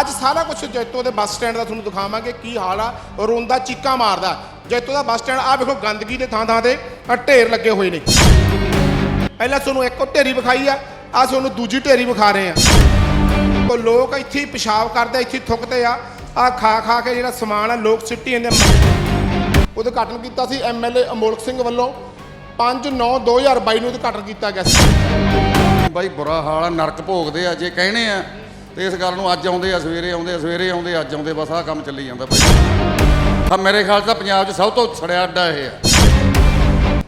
ਅੱਜ ਸਾਰਾ ਕੁਝ ਜੈਤੋ ਦੇ ਬੱਸ ਸਟੈਂਡ ਦਾ ਤੁਹਾਨੂੰ ਦਿਖਾਵਾਂਗੇ ਕੀ ਹਾਲ ਆ। ਰੋਂਦਾ, ਚੀਕਾਂ ਮਾਰਦਾ। ਜੈਤੋ ਦਾ ਬੱਸ ਸਟੈਂਡ ਆ ਵੇਖੋ, ਗੰਦਗੀ ਦੇ ਥਾਂ ਥਾਂ ਤੇ ਆਹ ਢੇਰ ਲੱਗੇ ਹੋਏ ਨੇ। ਪਹਿਲਾਂ ਤੁਹਾਨੂੰ ਇੱਕ ਢੇਰੀ ਵਿਖਾਈ ਆ ਆ ਤੁਹਾਨੂੰ ਦੂਜੀ ਢੇਰੀ ਵਿਖਾ ਰਹੇ ਆ। ਉਹ ਲੋਕ ਇੱਥੇ ਹੀ ਪਿਸ਼ਾਬ ਕਰਦੇ ਇੱਥੇ ਹੀ ਥੁੱਕਦੇ ਆ। ਆ ਖਾ ਖਾ ਕੇ ਜਿਹੜਾ ਸਮਾਨ ਆ, ਲੋਕ ਸਿੱਟੀ ਜਾਂਦੇ ਉਦਘਾਟਨ ਕੀਤਾ ਸੀ ਐਮਐਲਏ ਅਮੋਲਕ ਸਿੰਘ ਵੱਲੋਂ। 5/9/2022 ਨੂੰ ਉਦਘਾਟਨ ਕੀਤਾ ਗਿਆ ਸੀ। ਬਾਈ, ਬੁਰਾ ਹਾਲ ਆ, ਨਰਕ ਭੋਗਦੇ ਆ, ਜੇ ਕਹਿਣੇ ਆ। ਤੇ ਇਸ ਗੱਲ ਨੂੰ ਅੱਜ ਆਉਂਦੇ ਆ, ਸਵੇਰੇ ਆਉਂਦੇ ਆ, ਸਵੇਰੇ ਆਉਂਦੇ ਅੱਜ ਆਉਂਦੇ ਬਸ ਆਹ ਕੰਮ ਚੱਲੀ ਜਾਂਦਾ ਬਾਈ ਆ ਮੇਰੇ ਖਿਆਲ 'ਚ ਤਾਂ ਪੰਜਾਬ 'ਚ ਸਭ ਤੋਂ ਸੜਿਆ ਅੱਡਾ ਇਹ ਆ।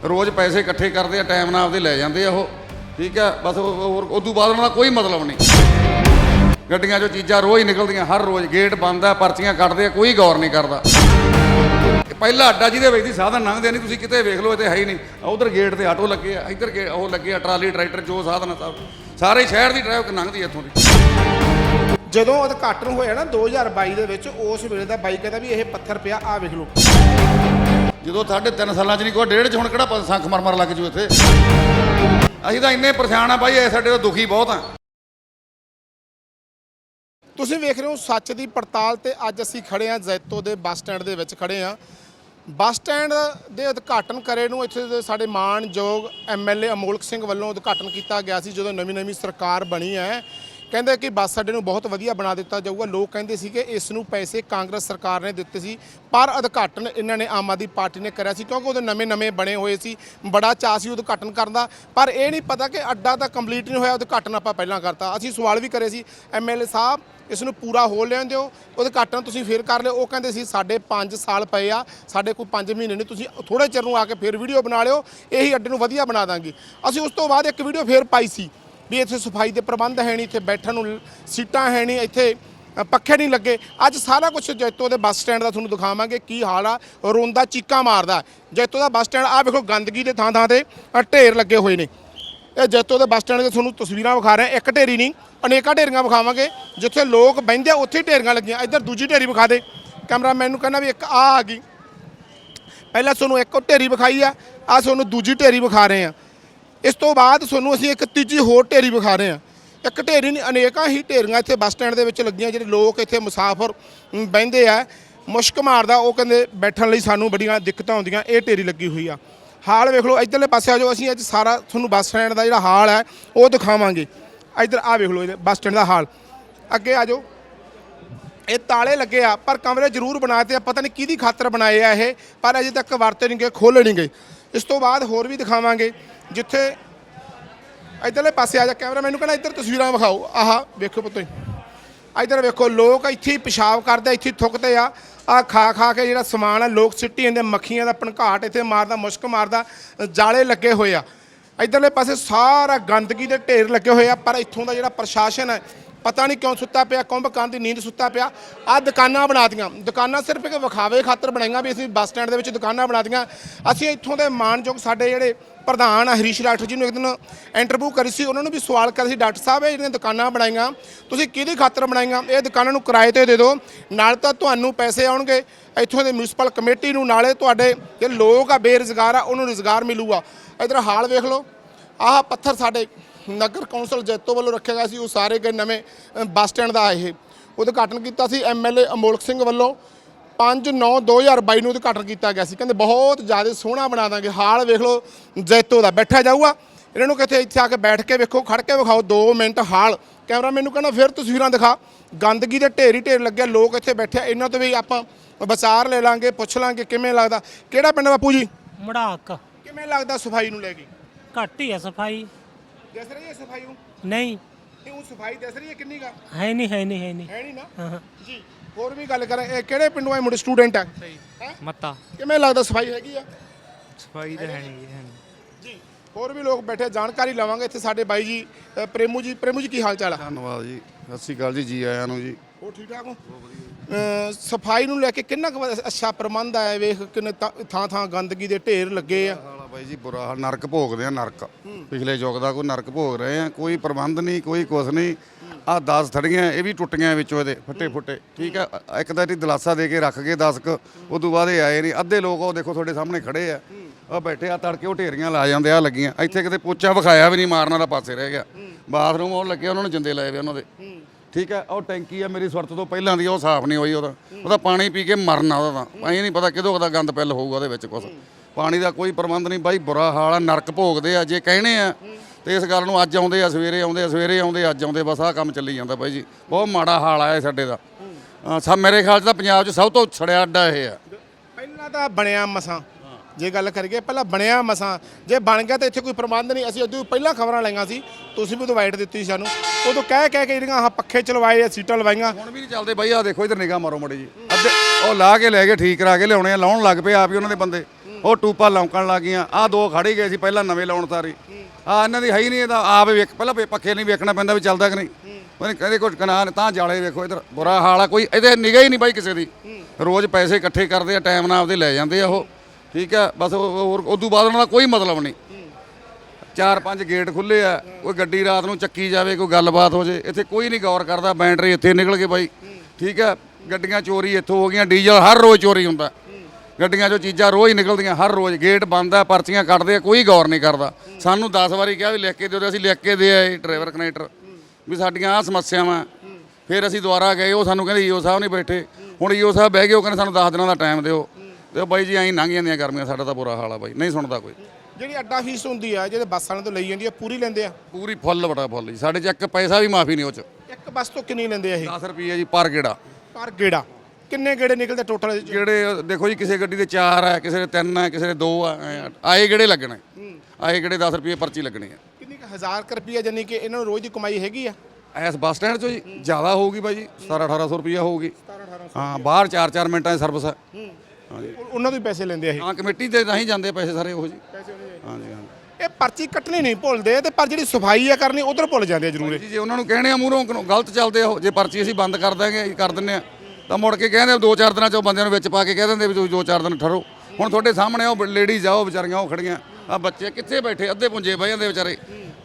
ਰੋਜ਼ ਪੈਸੇ ਇਕੱਠੇ ਕਰਦੇ ਆ, ਟਾਈਮ ਨਾਲ ਆਪਦੇ ਲੈ ਜਾਂਦੇ ਆ ਉਹ। ਠੀਕ ਆ, ਬਸ ਉਹ- ਹੋਰ ਉਦੋਂ ਬਾਅਦ ਉਹਨਾਂ ਦਾ ਕੋਈ ਮਤਲਬ ਨਹੀਂ। ਗੱਡੀਆਂ 'ਚੋਂ ਚੀਜ਼ਾਂ ਰੋਜ਼ ਨਿਕਲਦੀਆਂ, ਹਰ ਰੋਜ਼ ਗੇਟ ਬੰਦ ਆ, ਪਰਚੀਆਂ ਕੱਢਦੇ ਆ, ਕੋਈ ਗੌਰ ਨਹੀਂ ਕਰਦਾ। ਪਹਿਲਾ ਅੱਡਾ ਜਿਹਦੇ ਵਿੱਚ ਦੀ ਸਾਧਨ ਲੰਘਦੇ ਨਹੀਂ, ਤੁਸੀਂ ਕਿਤੇ ਵੇਖ ਲਓ, ਇਹ ਤੇ ਹੈ ਹੀ ਨਹੀਂ। ਉਧਰ ਗੇਟ ਤੇ ਆਟੋ ਲੱਗੇ ਆ, ਇੱਧਰ ਗੇ ਉਹ ਲੱਗੇ ਆ, ਟਰਾਲੀ, ਟਰੈਕਟਰ, ਜੋ ਸਾਧਨ ਆ ਸਭ। ਸਾਰੇ ਸ਼ਹਿਰ ਦੀ ਟ੍ਰੈਫਿਕ ਲੰਘਦੀ ਇੱਥੋਂ ਦੀ। ਜਦੋਂ ਉਦਘਾਟਨ ਹੋਇਆ ਨਾ 2022 ਦੇ ਵਿੱਚ ਉਸ ਵੇਲੇ ਦਾ ਬਾਈ ਕਹਿੰਦਾ ਵੀ ਇਹ ਪੱਥਰ ਪਿਆ ਆ ਵੇਖ ਲਓ। ਜਦੋਂ ਸਾਢੇ ਤਿੰਨ ਸਾਲਾਂ 'ਚ ਨਹੀਂ ਕੋਈ ਡੇਢ 'ਚ ਹੁਣ ਕਿਹੜਾ ਪ- ਸੰਖ ਮਰ ਮਰ ਲੱਗ ਜੂ ਇੱਥੇ? ਅਸੀਂ ਤਾਂ ਇੰਨੇ ਪਰੇਸ਼ਾਨ ਆ ਬਾਈ ਇਹ ਸਾਡੇ ਤੋਂ ਦੁਖੀ ਬਹੁਤ ਆ। ਤੁਸੀਂ ਵੇਖ ਰਹੇ ਹੋ ਸੱਚ ਦੀ ਪੜਤਾਲ ਤੇ ਅੱਜ ਅਸੀਂ ਖੜੇ ਹਾਂ ਜ਼ੈਤੋ ਦੇ ਬੱਸ ਸਟੈਂਡ ਦੇ ਵਿੱਚ ਖੜੇ ਹਾਂ। ਬੱਸ ਸਟੈਂਡ ਦੇ ਉਦਘਾਟਨ ਕਰੇ ਨੂੰ ਇੱਥੇ ਦੇ ਸਾਡੇ ਮਾਣਯੋਗ ਐਮਐਲਏ ਅਮੋਲਕ ਸਿੰਘ ਵੱਲੋਂ ਉਦਘਾਟਨ ਕੀਤਾ ਗਿਆ ਸੀ ਜਦੋਂ ਨਵੀਂ ਨਵੀਂ ਸਰਕਾਰ ਬਣੀ ਹੈ। ਕਹਿੰਦੇ ਕਿ ਬੱਸ ਅੱਡੇ ਨੂੰ ਬਹੁਤ ਵਧੀਆ ਬਣਾ ਦਿੱਤਾ ਜਾਊਗਾ। ਲੋਕ ਕਹਿੰਦੇ ਸੀ ਕਿ ਇਸ ਨੂੰ ਪੈਸੇ ਕਾਂਗਰਸ ਸਰਕਾਰ ਨੇ ਦਿੱਤੇ ਸੀ, ਪਰ ਉਦਘਾਟਨ ਇਹਨਾਂ ਨੇ ਆਮ ਆਦਮੀ ਪਾਰਟੀ ਨੇ ਕਰਿਆ ਸੀ ਕਿਉਂਕਿ ਉਹਦੇ ਨਵੇਂ ਨਵੇਂ ਬਣੇ ਹੋਏ ਸੀ, ਬੜਾ ਚਾਅ ਸੀ ਉਦਘਾਟਨ ਕਰਨ ਦਾ। ਪਰ ਇਹ ਨਹੀਂ ਪਤਾ ਕਿ ਅੱਡਾ ਤਾਂ ਕੰਪਲੀਟ ਨਹੀਂ ਹੋਇਆ, ਉਦਘਾਟਨ ਆਪਾਂ ਪਹਿਲਾਂ ਕਰਤਾ। ਅਸੀਂ ਸਵਾਲ ਵੀ ਕਰੇ ਸੀ ਐਮਐਲਏ ਸਾਹਿਬ, ਇਸ ਨੂੰ ਪੂਰਾ ਹੋ ਲੈਣ ਦਿਓ, ਉਦਘਾਟਨ ਤੁਸੀਂ ਫੇਰ ਕਰ ਲਿਓ। ਉਹ ਕਹਿੰਦੇ ਸੀ, ਸਾਡੇ 5 ਸਾਲ ਪਏ ਆ, ਸਾਡੇ ਕੋਈ 5 ਮਹੀਨੇ ਨਹੀਂ ਤੁਸੀਂ ਥੋੜੇ ਚਿਰ ਨੂੰ ਆ ਕੇ ਫੇਰ ਵੀਡੀਓ ਬਣਾ ਲਿਓ, ਇਹੀ ਅੱਡੇ ਨੂੰ ਵਧੀਆ ਬਣਾ ਦਾਂਗੇ। ਅਸੀਂ ਉਸ ਤੋਂ ਬਾਅਦ ਇੱਕ ਵੀਡੀਓ ਫੇਰ ਪਾਈ ਸੀ ਵੀ ਇੱਥੇ ਸਫ਼ਾਈ ਦੇ ਪ੍ਰਬੰਧ ਹੈ ਨਹੀਂ ਇੱਥੇ ਬੈਠਣ ਨੂੰ ਸੀਟਾਂ ਹੈ ਨਹੀਂ ਇੱਥੇ ਪੱਖੇ ਨਹੀਂ ਲੱਗੇ। ਅੱਜ ਸਾਰਾ ਕੁਝ ਜੈਤੋ ਦੇ ਬੱਸ ਸਟੈਂਡ ਦਾ ਤੁਹਾਨੂੰ ਦਿਖਾਵਾਂਗੇ ਕੀ ਹਾਲ ਆ। ਰੋਂਦਾ ਚੀਕਾਂ ਮਾਰਦਾ। ਜੈਤੋ ਦਾ ਬੱਸ ਸਟੈਂਡ ਆ ਵੇਖੋ ਗੰਦਗੀ ਦੇ ਥਾਂ ਥਾਂ ਤੇ ਢੇਰ ਲੱਗੇ ਹੋਏ ਨੇ। ਇਹ ਜੈਤੋ ਦੇ ਬੱਸ ਸਟੈਂਡ ਦੇ ਤੁਹਾਨੂੰ ਤਸਵੀਰਾਂ ਵਿਖਾ ਰਹੇ ਇੱਕ ਢੇਰੀ ਨਹੀਂ ਅਨੇਕਾਂ ਢੇਰੀਆਂ ਵਿਖਾਵਾਂਗੇ ਜਿੱਥੇ ਲੋਕ ਬਹਿੰਦੇ ਆ, ਉੱਥੇ ਹੀ ਢੇਰੀਆਂ ਲੱਗੀਆਂ। ਇੱਧਰ ਦੂਜੀ ਢੇਰੀ ਵਿਖਾ ਦੇ। ਕੈਮਰਾਮੈਨ ਨੂੰ ਕਹਿੰਦਾ ਵੀ ਇੱਕ ਆ ਆ ਗਈ। ਪਹਿਲਾਂ ਤੁਹਾਨੂੰ ਇੱਕ ਢੇਰੀ ਵਿਖਾਈ ਆ ਆ ਤੁਹਾਨੂੰ ਦੂਜੀ ਢੇਰੀ ਵਿਖਾ ਰਹੇ ਆ। ਇਸ ਤੋਂ ਬਾਅਦ ਤੁਹਾਨੂੰ ਅਸੀਂ ਇੱਕ ਤੀਜੀ ਹੋਰ ਢੇਰੀ ਵਿਖਾ ਰਹੇ ਹਾਂ। ਇੱਕ ਢੇਰੀ ਨਹੀਂ ਅਨੇਕਾਂ ਹੀ ਢੇਰੀਆਂ ਇੱਥੇ ਬੱਸ ਸਟੈਂਡ ਦੇ ਵਿੱਚ ਲੱਗੀਆਂ ਜਿਹੜੇ ਲੋਕ ਇੱਥੇ ਮੁਸਾਫਰ ਅਮ, ਬਹਿੰਦੇ ਆ। ਮੁਸ਼ਕ ਮਾਰਦਾ ਉਹ ਕਹਿੰਦੇ ਬੈਠਣ ਲਈ ਸਾਨੂੰ ਬੜੀਆਂ ਦਿੱਕਤਾਂ ਆਉਂਦੀਆਂ ਇਹ ਢੇਰੀ ਲੱਗੀ ਹੋਈ ਆ। ਹਾਲ ਵੇਖ ਲਓ ਇੱਧਰਲੇ ਪਾਸੇ ਆ ਜਾਓ ਅਸੀਂ ਅੱਜ ਸਾਰਾ ਤੁਹਾਨੂੰ ਬੱਸ ਸਟੈਂਡ ਦਾ ਜਿਹੜਾ ਹਾਲ ਹੈ ਉਹ ਦਿਖਾਵਾਂਗੇ। ਇੱਧਰ ਆ ਵੇਖ ਲਓ ਇਹਦੇ ਬੱਸ ਸਟੈਂਡ ਦਾ ਹਾਲ। ਅੱਗੇ ਆ ਜਾਓ। ਇਹ ਤਾਲੇ ਲੱਗੇ ਆ ਪਰ ਕਮਰੇ ਜ਼ਰੂਰ ਬਣਾਏ ਤੇ ਆ ਪਤਾ ਨਹੀਂ ਕਿਹਦੀ ਖਾਤਰ ਬਣਾਏ ਆ ਇਹ ਪਰ ਅਜੇ ਤੱਕ ਵਰਤੇ ਨਹੀਂ ਗਏ ਖੋਲ੍ਹੇ ਨਹੀਂ ਗਏ। ਇਸ ਤੋਂ ਬਾਅਦ ਹੋਰ ਵੀ ਦਿਖਾਵਾਂਗੇ। ਜਿੱਥੇ ਇਧਰਲੇ ਪਾਸੇ ਆ ਜਾ ਕੈਮਰਾ, ਮੈਨੂੰ ਕਹਿੰਦਾ, ਇੱਧਰ ਤਸਵੀਰਾਂ ਵਿਖਾਓ। ਆਹ, ਵੇਖੋ ਪੁੱਤੋ ਇਧਰ ਵੇਖੋ, ਲੋਕ ਇੱਥੇ ਹੀ ਪਿਸ਼ਾਬ ਕਰਦੇ ਇੱਥੇ ਥੁੱਕਦੇ ਆ। ਆ ਖਾ ਖਾ ਕੇ ਜਿਹੜਾ ਸਮਾਨ ਆ, ਲੋਕ ਸਿੱਟੀ ਜਾਂਦੇ ਮੱਖੀਆਂ ਦਾ ਪਣਘਾਟ ਇੱਥੇ ਮਾਰਦਾ, ਮੁਸ਼ਕ ਮਾਰਦਾ, ਜਾਲੇ ਲੱਗੇ ਹੋਏ ਆ। ਇਧਰਲੇ ਪਾਸੇ ਸਾਰਾ ਗੰਦਗੀ ਦੇ ਢੇਰ ਲੱਗੇ ਹੋਏ ਆ, ਪਰ ਇੱਥੋਂ ਦਾ ਜਿਹੜਾ ਪ੍ਰਸ਼ਾਸਨ ਹੈ ਪਤਾ ਨਹੀਂ ਕਿਉਂ ਸੁੱਤਾ ਪਿਆ ਕੁੰਭਕਾਂਤ ਦੀ ਨੀਂਦ ਸੁੱਤਾ ਪਿਆ। ਆ ਦੁਕਾਨਾਂ ਬਣਾਤੀਆਂ। ਦੁਕਾਨਾਂ ਸਿਰਫ ਇੱਕ ਵਿਖਾਵੇ ਖਾਤਰ ਬਣਾਈਆਂ ਵੀ ਅਸੀਂ ਬੱਸ ਸਟੈਂਡ ਦੇ ਵਿੱਚ ਦੁਕਾਨਾਂ ਬਣਾਤੀਆਂ। ਅਸੀਂ ਇੱਥੋਂ ਦੇ ਮਾਨਯੋਗ ਸਾਡੇ ਜਿਹੜੇ ਪ੍ਰਧਾਨ ਹਰੀਸ਼ ਰਾਠ ਜੀ ਨੂੰ ਇੱਕ ਦਿਨ ਇੰਟਰਵਿਊ ਕਰੀ ਸੀ। ਉਹਨਾਂ ਨੂੰ ਵੀ ਸਵਾਲ ਕਰਿਆ ਸੀ, ਡਾਕਟਰ ਸਾਹਿਬ, ਇਹ ਜਿਹੜੀਆਂ ਦੁਕਾਨਾਂ ਬਣਾਈਆਂ, ਤੁਸੀਂ ਕਿਹਦੀ ਖਾਤਰ ਬਣਾਈਆਂ? ਇਹ ਦੁਕਾਨਾਂ ਨੂੰ ਕਿਰਾਏ ਤੇ ਦੇ ਦਿਓ। ਨਾਲ ਤਾਂ ਤੁਹਾਨੂੰ ਪੈਸੇ ਆਉਣਗੇ। ਇੱਥੋਂ ਦੇ ਮਿਊਨਿਸਪਲ ਕਮੇਟੀ ਨੂੰ ਨਾਲੇ ਤੁਹਾਡੇ ਜਿਹੜੇ ਲੋਕ ਆ, ਬੇਰੁਜ਼ਗਾਰ ਆ, ਉਹਨੂੰ ਰੁਜ਼ਗਾਰ ਮਿਲੂਗਾ। ਇਧਰ ਹਾਲ ਵੇਖ ਲਓ। ਆਹ ਪੱਥਰ ਸਾਡੇ ਨਗਰ ਕੌਂਸਲ ਜੈਤੋ ਵੱਲੋਂ ਰੱਖਿਆ ਗਿਆ ਸੀ ਉਹ ਸਾਰੇ ਗਏ ਨਵੇਂ ਬੱਸ ਸਟੈਂਡ ਦਾ ਇਹ ਉਦਘਾਟਨ ਕੀਤਾ ਸੀ ਐਮਐਲਏ ਅਮੋਲਕ ਸਿੰਘ ਵੱਲੋਂ। 5/9/2022 ਨੂੰ ਉਦਘਾਟਨ ਕੀਤਾ ਗਿਆ ਸੀ ਕਹਿੰਦੇ ਬਹੁਤ ਜ਼ਿਆਦਾ ਸੋਹਣਾ ਬਣਾ ਦਾਂਗੇ ਹਾਲ ਵੇਖ ਲਓ ਜੈਤੋ ਦਾ ਬੈਠਾ ਜਾਊਗਾ। ਇਹਨਾਂ ਨੂੰ ਕਿਤੇ ਇੱਥੇ ਆ ਕੇ ਬੈਠ ਕੇ ਵੇਖੋ ਖੜ ਕੇ ਵਿਖਾਓ 2 ਮਿੰਟ ਹਾਲ। ਕੈਮਰਾ ਮੈਨੂੰ ਕਹਿੰਦਾ ਫਿਰ ਤਸਵੀਰਾਂ ਦਿਖਾ। ਗੰਦਗੀ ਦੇ ਢੇਰ ਹੀ ਢੇਰ ਲੱਗਿਆ ਲੋਕ ਇੱਥੇ ਬੈਠੇ ਆ, ਇਹਨਾਂ ਤੋਂ ਵੀ ਆਪਾਂ ਵਿਚਾਰ ਲੈ ਲਾਂਗੇ ਪੁੱਛ ਲਾਂਗੇ ਕਿਵੇਂ ਲੱਗਦਾ? ਕਿਹੜਾ ਪਿੰਡ ਬਾਪੂ ਜੀ? ਮੜਾਕ। ਕਿਵੇਂ ਲੱਗਦਾ ਸਫ਼ਾਈ ਨੂੰ ਲੈ ਕੇ? ਘੱਟ ਹੀ ਹੈ ਸਫ਼ਾਈ। ਦਿਸ ਰਹੀ ਹੈ ਸਫ਼ਾਈ ਨੂੰ? ਨਹੀਂ। ਇਹ ਉਹ ਸਫ਼ਾਈ ਦਿਸ ਰਹੀ ਹੈ ਕਿੰਨੀ ਗਾ ਹੈ ਨਹੀਂ ਹੈ ਨਹੀਂ ਹੈ ਨਹੀਂ। ਹੈ ਨਹੀਂ ਨਾ? ਹਾਂ, ਹਾਂ। ਜੀ ਹੋਰ ਵੀ ਗੱਲ ਕਰਾਂ ਇਹ ਕਿਹੜੇ ਪਿੰਡੋਂ ਆਏ ਮੁੰਡੇ ਸਟੂਡੈਂਟ ਆ? ਹੈਂ? ਮੱਤਾ। ਕਿਵੇਂ ਲੱਗਦਾ ਸਫ਼ਾਈ ਹੈਗੀ ਆ। ਸਫ਼ਾਈ ਤਾਂ ਹੈ ਨਹੀਂ ਹੈ ਨਹੀਂ। ਜੀ ਹੋਰ ਵੀ ਲੋਕ ਬੈਠੇ ਜਾਣਕਾਰੀ ਲਵਾਂਗੇ ਇੱਥੇ ਸਾਡੇ ਬਾਈ ਜੀ ਅ, ਪ੍ਰੇਮੂ ਜੀ ਪ੍ਰੇਮੂ ਜੀ ਕੀ ਹਾਲ ਚਾਲ ਆ? ਧੰਨਵਾਦ ਜੀ ਸਤਿ ਸ਼੍ਰੀ ਅਕਾਲ ਜੀ ਜੀ ਆਇਆਂ ਨੂੰ ਜੀ। ਉਹ ਠੀਕ ਠਾਕ ਹੋ? ਅ, ਸਫ਼ਾਈ ਨੂੰ ਲੈ ਕੇ ਕਿੰਨਾ ਕੁ ਅੱਛਾ ਪ੍ਰਬੰਧ ਹੈ ਵੇਖ ਕਿੰਨੇ ਥਾਂ ਥਾਂ ਗੰਦਗੀ ਦੇ ਢੇਰ ਲੱਗੇ ਆ। ਬਾਈ ਜੀ, ਬੁਰਾ ਹਾਲ, ਨਰਕ ਭੋਗਦੇ ਆ ਨਰਕ। ਪਿਛਲੇ ਯੁੱਗ ਦਾ ਕੋਈ ਨਰਕ ਭੋਗ ਰਹੇ ਆ, ਕੋਈ ਪ੍ਰਬੰਧ ਨਹੀਂ, ਕੋਈ ਕੁਛ ਨਹੀਂ। ਆ 10 ਥੜੀਆਂ, ਇਹ ਵੀ ਟੁੱਟੀਆਂ ਵਿੱਚੋਂ ਇਹਦੇ, ਫੱਟੇ ਫੁੱਟੇ। ਠੀਕ ਆ? ਇੱਕ ਤਾਂ ਇਹਦੀ ਦਲਾਸਾ ਦੇ ਕੇ ਰੱਖ ਗਏ 10 ਕ, ਉਦੋਂ ਬਾਅਦ ਇਹ ਆਏ ਨਹੀਂ। ਅੱਧੇ ਲੋਕ ਉਹ ਦੇਖੋ ਤੁਹਾਡੇ ਸਾਹਮਣੇ ਖੜੇ ਆ। ਆ ਬੈਠੇ ਆ ਤੜਕੇ ਉਹ ਢੇਰੀਆਂ ਲਾ ਜਾਂਦੇ ਆ ਲੱਗੀਆਂ। ਇੱਥੇ ਕਿਤੇ ਪੋਚਾ ਵਿਖਾਇਆ ਵੀ ਨਹੀਂ, ਮਾਰਨ ਵਾਲਾ ਪਾਸੇ ਰਹਿ ਗਿਆ। ਬਾਥਰੂਮ ਉਹ ਲੱਗਿਆ, ਉਹਨਾਂ ਨੂੰ ਜਿੰਦੇ ਲਾਏ ਵੇ ਉਹਨਾਂ ਦੇ। ਠੀਕ ਹੈ ਉਹ ਟੈਂਕੀ ਆ ਮੇਰੀ ਸੁਰਤ ਤੋਂ ਪਹਿਲਾਂ ਦੀ, ਉਹ ਸਾਫ਼ ਨਹੀਂ ਹੋਈ ਉਹਦਾ। ਉਹਦਾ ਪਾਣੀ ਪੀ ਕੇ ਮਰਨਾ ਉਹਦਾ ਤਾਂ। ਐਂ ਨਹੀਂ ਪਤਾ ਕਿਦੋਂ ਕਦਾ ਗੰਦ ਪੈਲ ਹੋਊਗਾ ਉਹਦੇ ਵਿੱਚ ਕੁਛ। ਪਾਣੀ ਦਾ ਕੋਈ ਪ੍ਰਬੰਧ ਨਹੀਂ। ਬਾਈ ਬੁਰਾ ਹਾਲ ਆ ਨਰਕ ਭੋਗਦੇ ਆ ਜੇ ਕਹਿਣੇ ਆ ਤੇ ਇਸ ਗੱਲ ਨੂੰ ਅੱਜ ਆਉਂਦੇ ਆ ਸਵੇਰੇ ਆਉਂਦੇ ਆ ਸਵੇਰੇ ਆਉਂਦੇ ਅੱਜ ਆਉਂਦੇ ਬਸ ਆਹ ਕੰਮ ਚੱਲੀ ਜਾਂਦਾ ਬਾਈ ਜੀ। ਬਹੁਤ ਮਾੜਾ ਹਾਲ ਆ ਇਹ ਸਾਡੇ ਦਾ। ਸਭ ਮੇਰੇ ਖਿਆਲ 'ਚ ਤਾਂ ਪੰਜਾਬ 'ਚ ਸਭ ਤੋਂ ਛੜਿਆ ਅੱਡਾ ਇਹ ਆ। ਪਹਿਲਾਂ ਤਾਂ ਬਣਿਆ ਮਸਾਂ। ਜੇ ਗੱਲ ਕਰੀਏ ਪਹਿਲਾਂ ਬਣਿਆ ਮਸਾਂ। ਜੇ ਬਣ ਗਿਆ ਤਾਂ ਇੱਥੇ ਕੋਈ ਪ੍ਰਬੰਧ ਨਹੀਂ। ਅਸੀਂ ਉਦੋਂ ਪਹਿਲਾਂ ਖਬਰਾਂ ਲਈਆਂ ਸੀ। ਤੁਸੀਂ ਵੀ ਉਦੋਂ ਵਾਈਟ ਦਿੱਤੀ ਸੀ ਸਾਨੂੰ। ਉਦੋਂ ਕਹਿ ਕਹਿ ਕੇ ਜਿਹੜੀਆਂ ਆਹ ਪੱਖੇ ਚਲਵਾਏ ਆ ਸੀਟਾਂ ਲਵਾਈਆਂ। ਹੁਣ ਵੀ ਨਹੀਂ ਚੱਲਦੇ ਬਾਈ। ਆ ਦੇਖੋ ਇਧਰ ਨਿਗਾਹ ਮਾਰੋ ਮੜੀ ਜੀ। ਅੱਧੇ ਉਹ ਲਾ ਕੇ ਲੈ ਕੇ ਠੀਕ ਕਰਾ ਕੇ ਲਿਆਉਣੇ ਆ। ਲਾਉਣ ਲੱਗ ਪਏ ਆਪ ਹੀ ਉਹਨਾਂ ਦੇ ਬੰਦੇ। ਉਹ ਟੂਪਾ ਲੌਂਕਣ ਲੱਗ ਗਈਆਂ। ਆ ਦੋ ਖੜੇ ਗਏ ਸੀ ਪਹਿਲਾਂ ਨਵੇਂ ਲਾਉਣ ਸਾਰੀ। ਆ ਇਹਨਾਂ ਦੀ ਹੈ ਹੀ ਨਹੀਂ ਇਹਦਾ ਆਪ ਵੇਖ ਪਹਿਲਾਂ ਪੱਖੇ ਨਹੀਂ ਵੇਖਣਾ ਪੈਂਦਾ ਵੀ ਚੱਲਦਾ ਕਿ ਨਹੀਂ। ਉਹਨੇ ਕਹਿੰਦੇ ਕੁਝ ਕਨਾਨ ਤਾਂ ਜਾਲੇ ਵੇਖੋ ਇਧਰ, ਬੁਰਾ ਹਾਲ ਆ ਕੋਈ, ਇਹਦੇ ਨਿਗਾਹ ਹੀ ਨਹੀਂ ਬਾਈ ਕਿਸੇ ਦੀ। ਰੋਜ਼ ਪੈਸੇ ਇਕੱਠੇ ਕਰਦੇ ਆ, ਟਾਈਮ ਨਾਲ ਆਪਦੇ ਲੈ ਜਾਂਦੇ ਆ ਉਹ। ਠੀਕ ਆ, ਬਸ ਹੋਰ ਉਦੋਂ ਬਾਅਦ ਉਹਨਾਂ ਦਾ ਕੋਈ ਮਤਲਬ ਨਹੀਂ। ਚਾਰ ਪੰਜ ਗੇਟ ਖੁੱਲੇ ਆ, ਕੋਈ ਗੱਡੀ ਰਾਤ ਨੂੰ ਚੱਕੀ ਜਾਵੇ, ਕੋਈ ਗੱਲਬਾਤ ਹੋ ਜੇ, ਇੱਥੇ ਕੋਈ ਨਹੀਂ ਗੌਰ ਕਰਦਾ, ਬੈਟਰੀ ਇੱਥੇ ਨਿਕਲ ਕੇ ਬਾਈ। ਠੀਕ ਆ, ਗੱਡੀਆਂ ਚੋਰੀ ਇੱਥੋਂ ਹੋ ਗਈਆਂ, ਡੀਜ਼ਲ ਹਰ ਰੋਜ਼ ਚੋਰੀ ਹੁੰਦਾ। ਗੱਡੀਆਂ 'ਚੋਂ ਚੀਜ਼ਾਂ ਰੋਜ਼ ਨਿਕਲਦੀਆਂ ਹਰ ਰੋਜ਼। ਗੇਟ ਬੰਦ ਆ ਪਰਚੀਆਂ ਕੱਟਦੇ ਆ ਕੋਈ ਗੌਰ ਨਹੀਂ ਕਰਦਾ। ਸਾਨੂੰ 10 ਵਾਰੀ ਕਿਹਾ ਵੀ ਲਿਖ ਕੇ ਦਿਓ ਤੇ ਅਸੀਂ ਲਿਖ ਕੇ ਦੇ ਆਏ ਡਰਾਈਵਰ ਕਨੈਕਟਰ ਵੀ ਸਾਡੀਆਂ ਆਹ ਸਮੱਸਿਆਵਾਂ। ਫਿਰ ਅਸੀਂ ਦੁਬਾਰਾ ਗਏ ਉਹ ਸਾਨੂੰ ਕਹਿੰਦੇ ਈਓ ਸਾਹਿਬ ਨਹੀਂ ਬੈਠੇ। ਹੁਣ ਈਓ ਸਾਹਿਬ ਬਹਿ ਗਏ ਉਹ ਕਹਿੰਦੇ ਸਾਨੂੰ 10 ਦਿਨਾਂ ਦਾ ਟਾਈਮ ਦਿਓ। ਤੇ ਬਾਈ ਜੀ ਐਂ ਲੰਘ ਜਾਂਦੀਆਂ ਗਰਮੀਆਂ ਸਾਡਾ ਤਾਂ ਬੁਰਾ ਹਾਲ ਆ ਬਾਈ ਨਹੀਂ ਸੁਣਦਾ ਕੋਈ। ਜਿਹੜੀ ਅੱਡਾ ਫੀਸ ਹੁੰਦੀ ਆ ਜਿਹੜੇ ਬੱਸ ਵਾਲਿਆਂ ਤੋਂ ਲਈ ਜਾਂਦੀ ਆ ਪੂਰੀ ਲੈਂਦੇ ਆ? ਪੂਰੀ ਫੁੱਲ ਬੜਾ ਫੁੱਲ ਜੀ ਸਾਡੇ ਚ ਇੱਕ ਪੈਸਾ ਵੀ ਮਾਫੀ ਨਹੀਂ ਉਹ ਚ। ਇੱਕ ਬੱਸ ਤੋਂ ਕਿੰਨੀ ਲੈਂਦੇ ਆ ਇਹ? 10 ਰੁਪਏ ਜੀ ਪਰ ਗੇੜਾ। ਪਰ ਗੇੜਾ। ਕਿੰਨੇ ਗੇੜੇ ਨਿਕਲਦੇ ਟੋਟਲ ਜਿਹੜੇ ਦੇਖੋ ਜੀ ਕਿਸੇ ਗੱਡੀ ਦੇ 4 ਹੈ ਕਿਸੇ ਦੇ 3 ਹੈ ਕਿਸੇ ਦੇ 2 ਹੈ ਆਏ ਗੇੜੇ ਲੱਗਣੇ। ਆਏ ਗੇੜੇ 10 ਰੁਪਏ ਪਰਚੀ ਲੱਗਣੀ ਹੈ ਕਿੰਨੀ ਕੁ ਹਜ਼ਾਰ ਰੁਪਈਆ ਜਾਨੀ ਕਿ ਇਹਨਾਂ ਨੂੰ ਰੋਜ਼ ਦੀ ਕਮਾਈ ਹੈਗੀ ਆ? ਐਸ ਬੱਸ ਸਟੈਂਡ 'ਚੋਂ ਜੀ ਜ਼ਿਆਦਾ ਹੋਊਗੀ ਬਾਈ ਜੀ 17 1800 ਰੁਪਏ ਹੋਊਗੀ। ਹਾਂ ਬਾਹਰ 4-4 ਮਿੰਟਾਂ ਦੀ ਸਰਵਿਸ ਹੈ। ਹਾਂਜੀ। ਉਹ- ਉਹਨਾਂ ਤੋਂ ਹੀ ਪੈਸੇ ਲੈਂਦੇ ਆ ਇਹ? ਹਾਂ ਕਮੇਟੀ ਦੇ ਨਹੀਂ ਜਾਂਦੇ ਪੈਸੇ ਸਾਰੇ ਉਹ ਜੀ। ਹਾਂਜੀ ਹਾਂਜੀ। ਇਹ ਪਰਚੀ ਕੱਟਣੀ ਨਹੀਂ ਭੁੱਲਦੇ ਤੇ ਪਰ ਜਿਹੜੀ ਸਫ਼ਾਈ ਆ ਕਰਨੀ ਉਧਰ ਭੁੱਲ ਜਾਂਦੇ ਆ ਜ਼ਰੂਰ। ਜੀ ਜੇ ਉਹਨਾਂ ਨੂੰ ਕਹਿਣੇ ਆ ਮੂਹਰੋਂ ਗਲਤ ਚੱਲਦੇ ਆ ਜੇ ਪਰਚੀ ਅਸੀਂ ਬੰਦ ਕਰ ਦਾਂਗੇ ਕਰ ਦਿੰਨੇ ਆ। ਤਾਂ ਮੁੜ ਕੇ ਕਹਿੰਦੇ ਆ ਦੋ ਚਾਰ ਦਿਨਾਂ ਚ ਉਹ ਬੰਦਿਆਂ ਨੂੰ ਵਿੱਚ ਪਾ ਕੇ ਕਹਿ ਦਿੰਦੇ ਵੀ ਤੁਸੀਂ ਦੋ ਚਾਰ ਦਿਨ ਠਰੋ। ਹੁਣ ਤੁਹਾਡੇ ਸਾਹਮਣੇ ਉਹ ਲੇਡੀਜ਼ ਆ, ਉਹ ਵਿਚਾਰੀਆਂ, ਉਹ ਖੜੀਆਂ। ਆ ਬੱਚੇ ਕਿੱਥੇ ਬੈਠੇ? ਅੱਧੇ ਪੁੰਜੇ ਬਹਿ ਜਾਂਦੇ ਵਿਚਾਰੇ।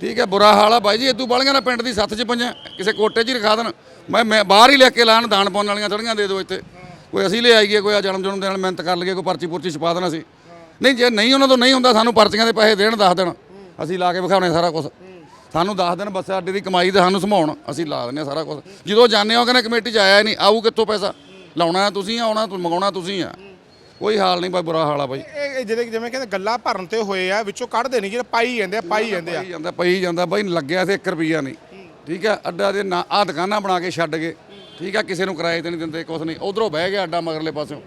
ਠੀਕ ਹੈ, ਬੁਰਾ ਹਾਲ ਆ ਬਾਈ ਜੀ ਇਦੋਂ ਬਾਲੀਆਂ ਨਾ ਪਿੰਡ ਦੀ ਸੱਥ 'ਚ ਪਈਆਂ। ਕਿਸੇ ਕੋਟੇ 'ਚ ਹੀ ਰਖਾ ਦੇਣ। ਮੈਂ ਮੈਂ ਬਾਹਰ ਹੀ ਲੈ ਕੇ ਲਾਣ ਦਾਣ ਪਾਉਣ ਵਾਲੀਆਂ ਥੜੀਆਂ ਦੇ ਦਿਓ ਇੱਥੇ। ਕੋਈ ਅਸੀਂ ਲੈ ਆਈਏ, ਕੋਈ ਆ ਜਨਮ ਜਨਮ ਦੇਣ ਮਿਹਨਤ ਕਰ ਲਈਏ, ਕੋਈ ਪਰਚੀ ਪੁਰਚੀ ਛਪਾ ਦੇਣਾ ਸੀ ਨਹੀਂ, ਜੇ ਨਹੀਂ ਉਹਨਾਂ ਤੋਂ ਨਹੀਂ ਹੁੰਦਾ, ਸਾਨੂੰ ਪਰਚੀਆਂ ਦੇ ਪੈਸੇ ਦੇਣ, ਦੱਸ ਦੇਣ। ਅਸੀਂ ਲਾ ਕੇ ਵਿਖਾਉਣੇ ਸਾਰਾ ਕੁਝ ਸਾਨੂੰ ਦੱਸ ਦੇਣ ਬੱਸ ਅੱਡੇ ਦੀ ਕਮਾਈ ਤੇ ਸਾਨੂੰ ਸਮਾਉਣ ਅਸੀਂ ਲਾ ਦਿੰਨੇ ਸਾਰਾ ਕੁਝ ਜਦੋਂ ਜਾਂਦੇ ਹੋ ਕਹਿੰਦੇ ਕਮੇਟੀ 'ਚ ਆਇਆ ਹੀ ਨਹੀਂ ਆਊ ਕਿੱਥੋਂ ਪੈਸਾ? ਲਾਉਣਾ ਤੁਸੀਂ ਆਉਣਾ ਤੂੰ ਮੰਗਾਉਣਾ ਤੁਸੀਂ ਆ। ਕੋਈ ਹਾਲ ਨਹੀਂ ਬਾਈ ਬੁਰਾ ਹਾਲ ਆ ਬਾਈ। ਇਹ ਜਿਹੜੇ ਜਿਵੇਂ ਕਹਿੰਦੇ ਗੱਲਾਂ ਭਰਨ ਤੇ ਹੋਏ ਆ ਵਿੱਚੋਂ ਕੱਢਦੇ ਨਹੀਂ ਜਿਹੜੇ ਪਾਈ ਜਾਂਦੇ ਆ ਪਾਈ ਜਾਂਦੇ ਆ। ਪਈ ਜਾਂਦਾ ਪਈ ਜਾਂਦਾ ਬਾਈ ਲੱਗਿਆ ਤੇ 1 ਰੁਪਿਆ ਨਹੀਂ। ਠੀਕ ਆ ਅੱਡਾ ਦੇ ਨਾ ਆ ਦੁਕਾਨਾਂ ਬਣਾ ਕੇ ਛੱਡ ਗਏ। ਠੀਕ ਆ ਕਿਸੇ ਨੂੰ ਕਿਰਾਏ ਤੇ ਨਹੀਂ ਦਿੰਦੇ ਕੁਛ ਨਹੀਂ। ਉਧਰੋਂ ਬਹਿ ਗਿਆ ਅੱਡਾ ਮਗਰਲੇ ਪਾਸਿਓਂ।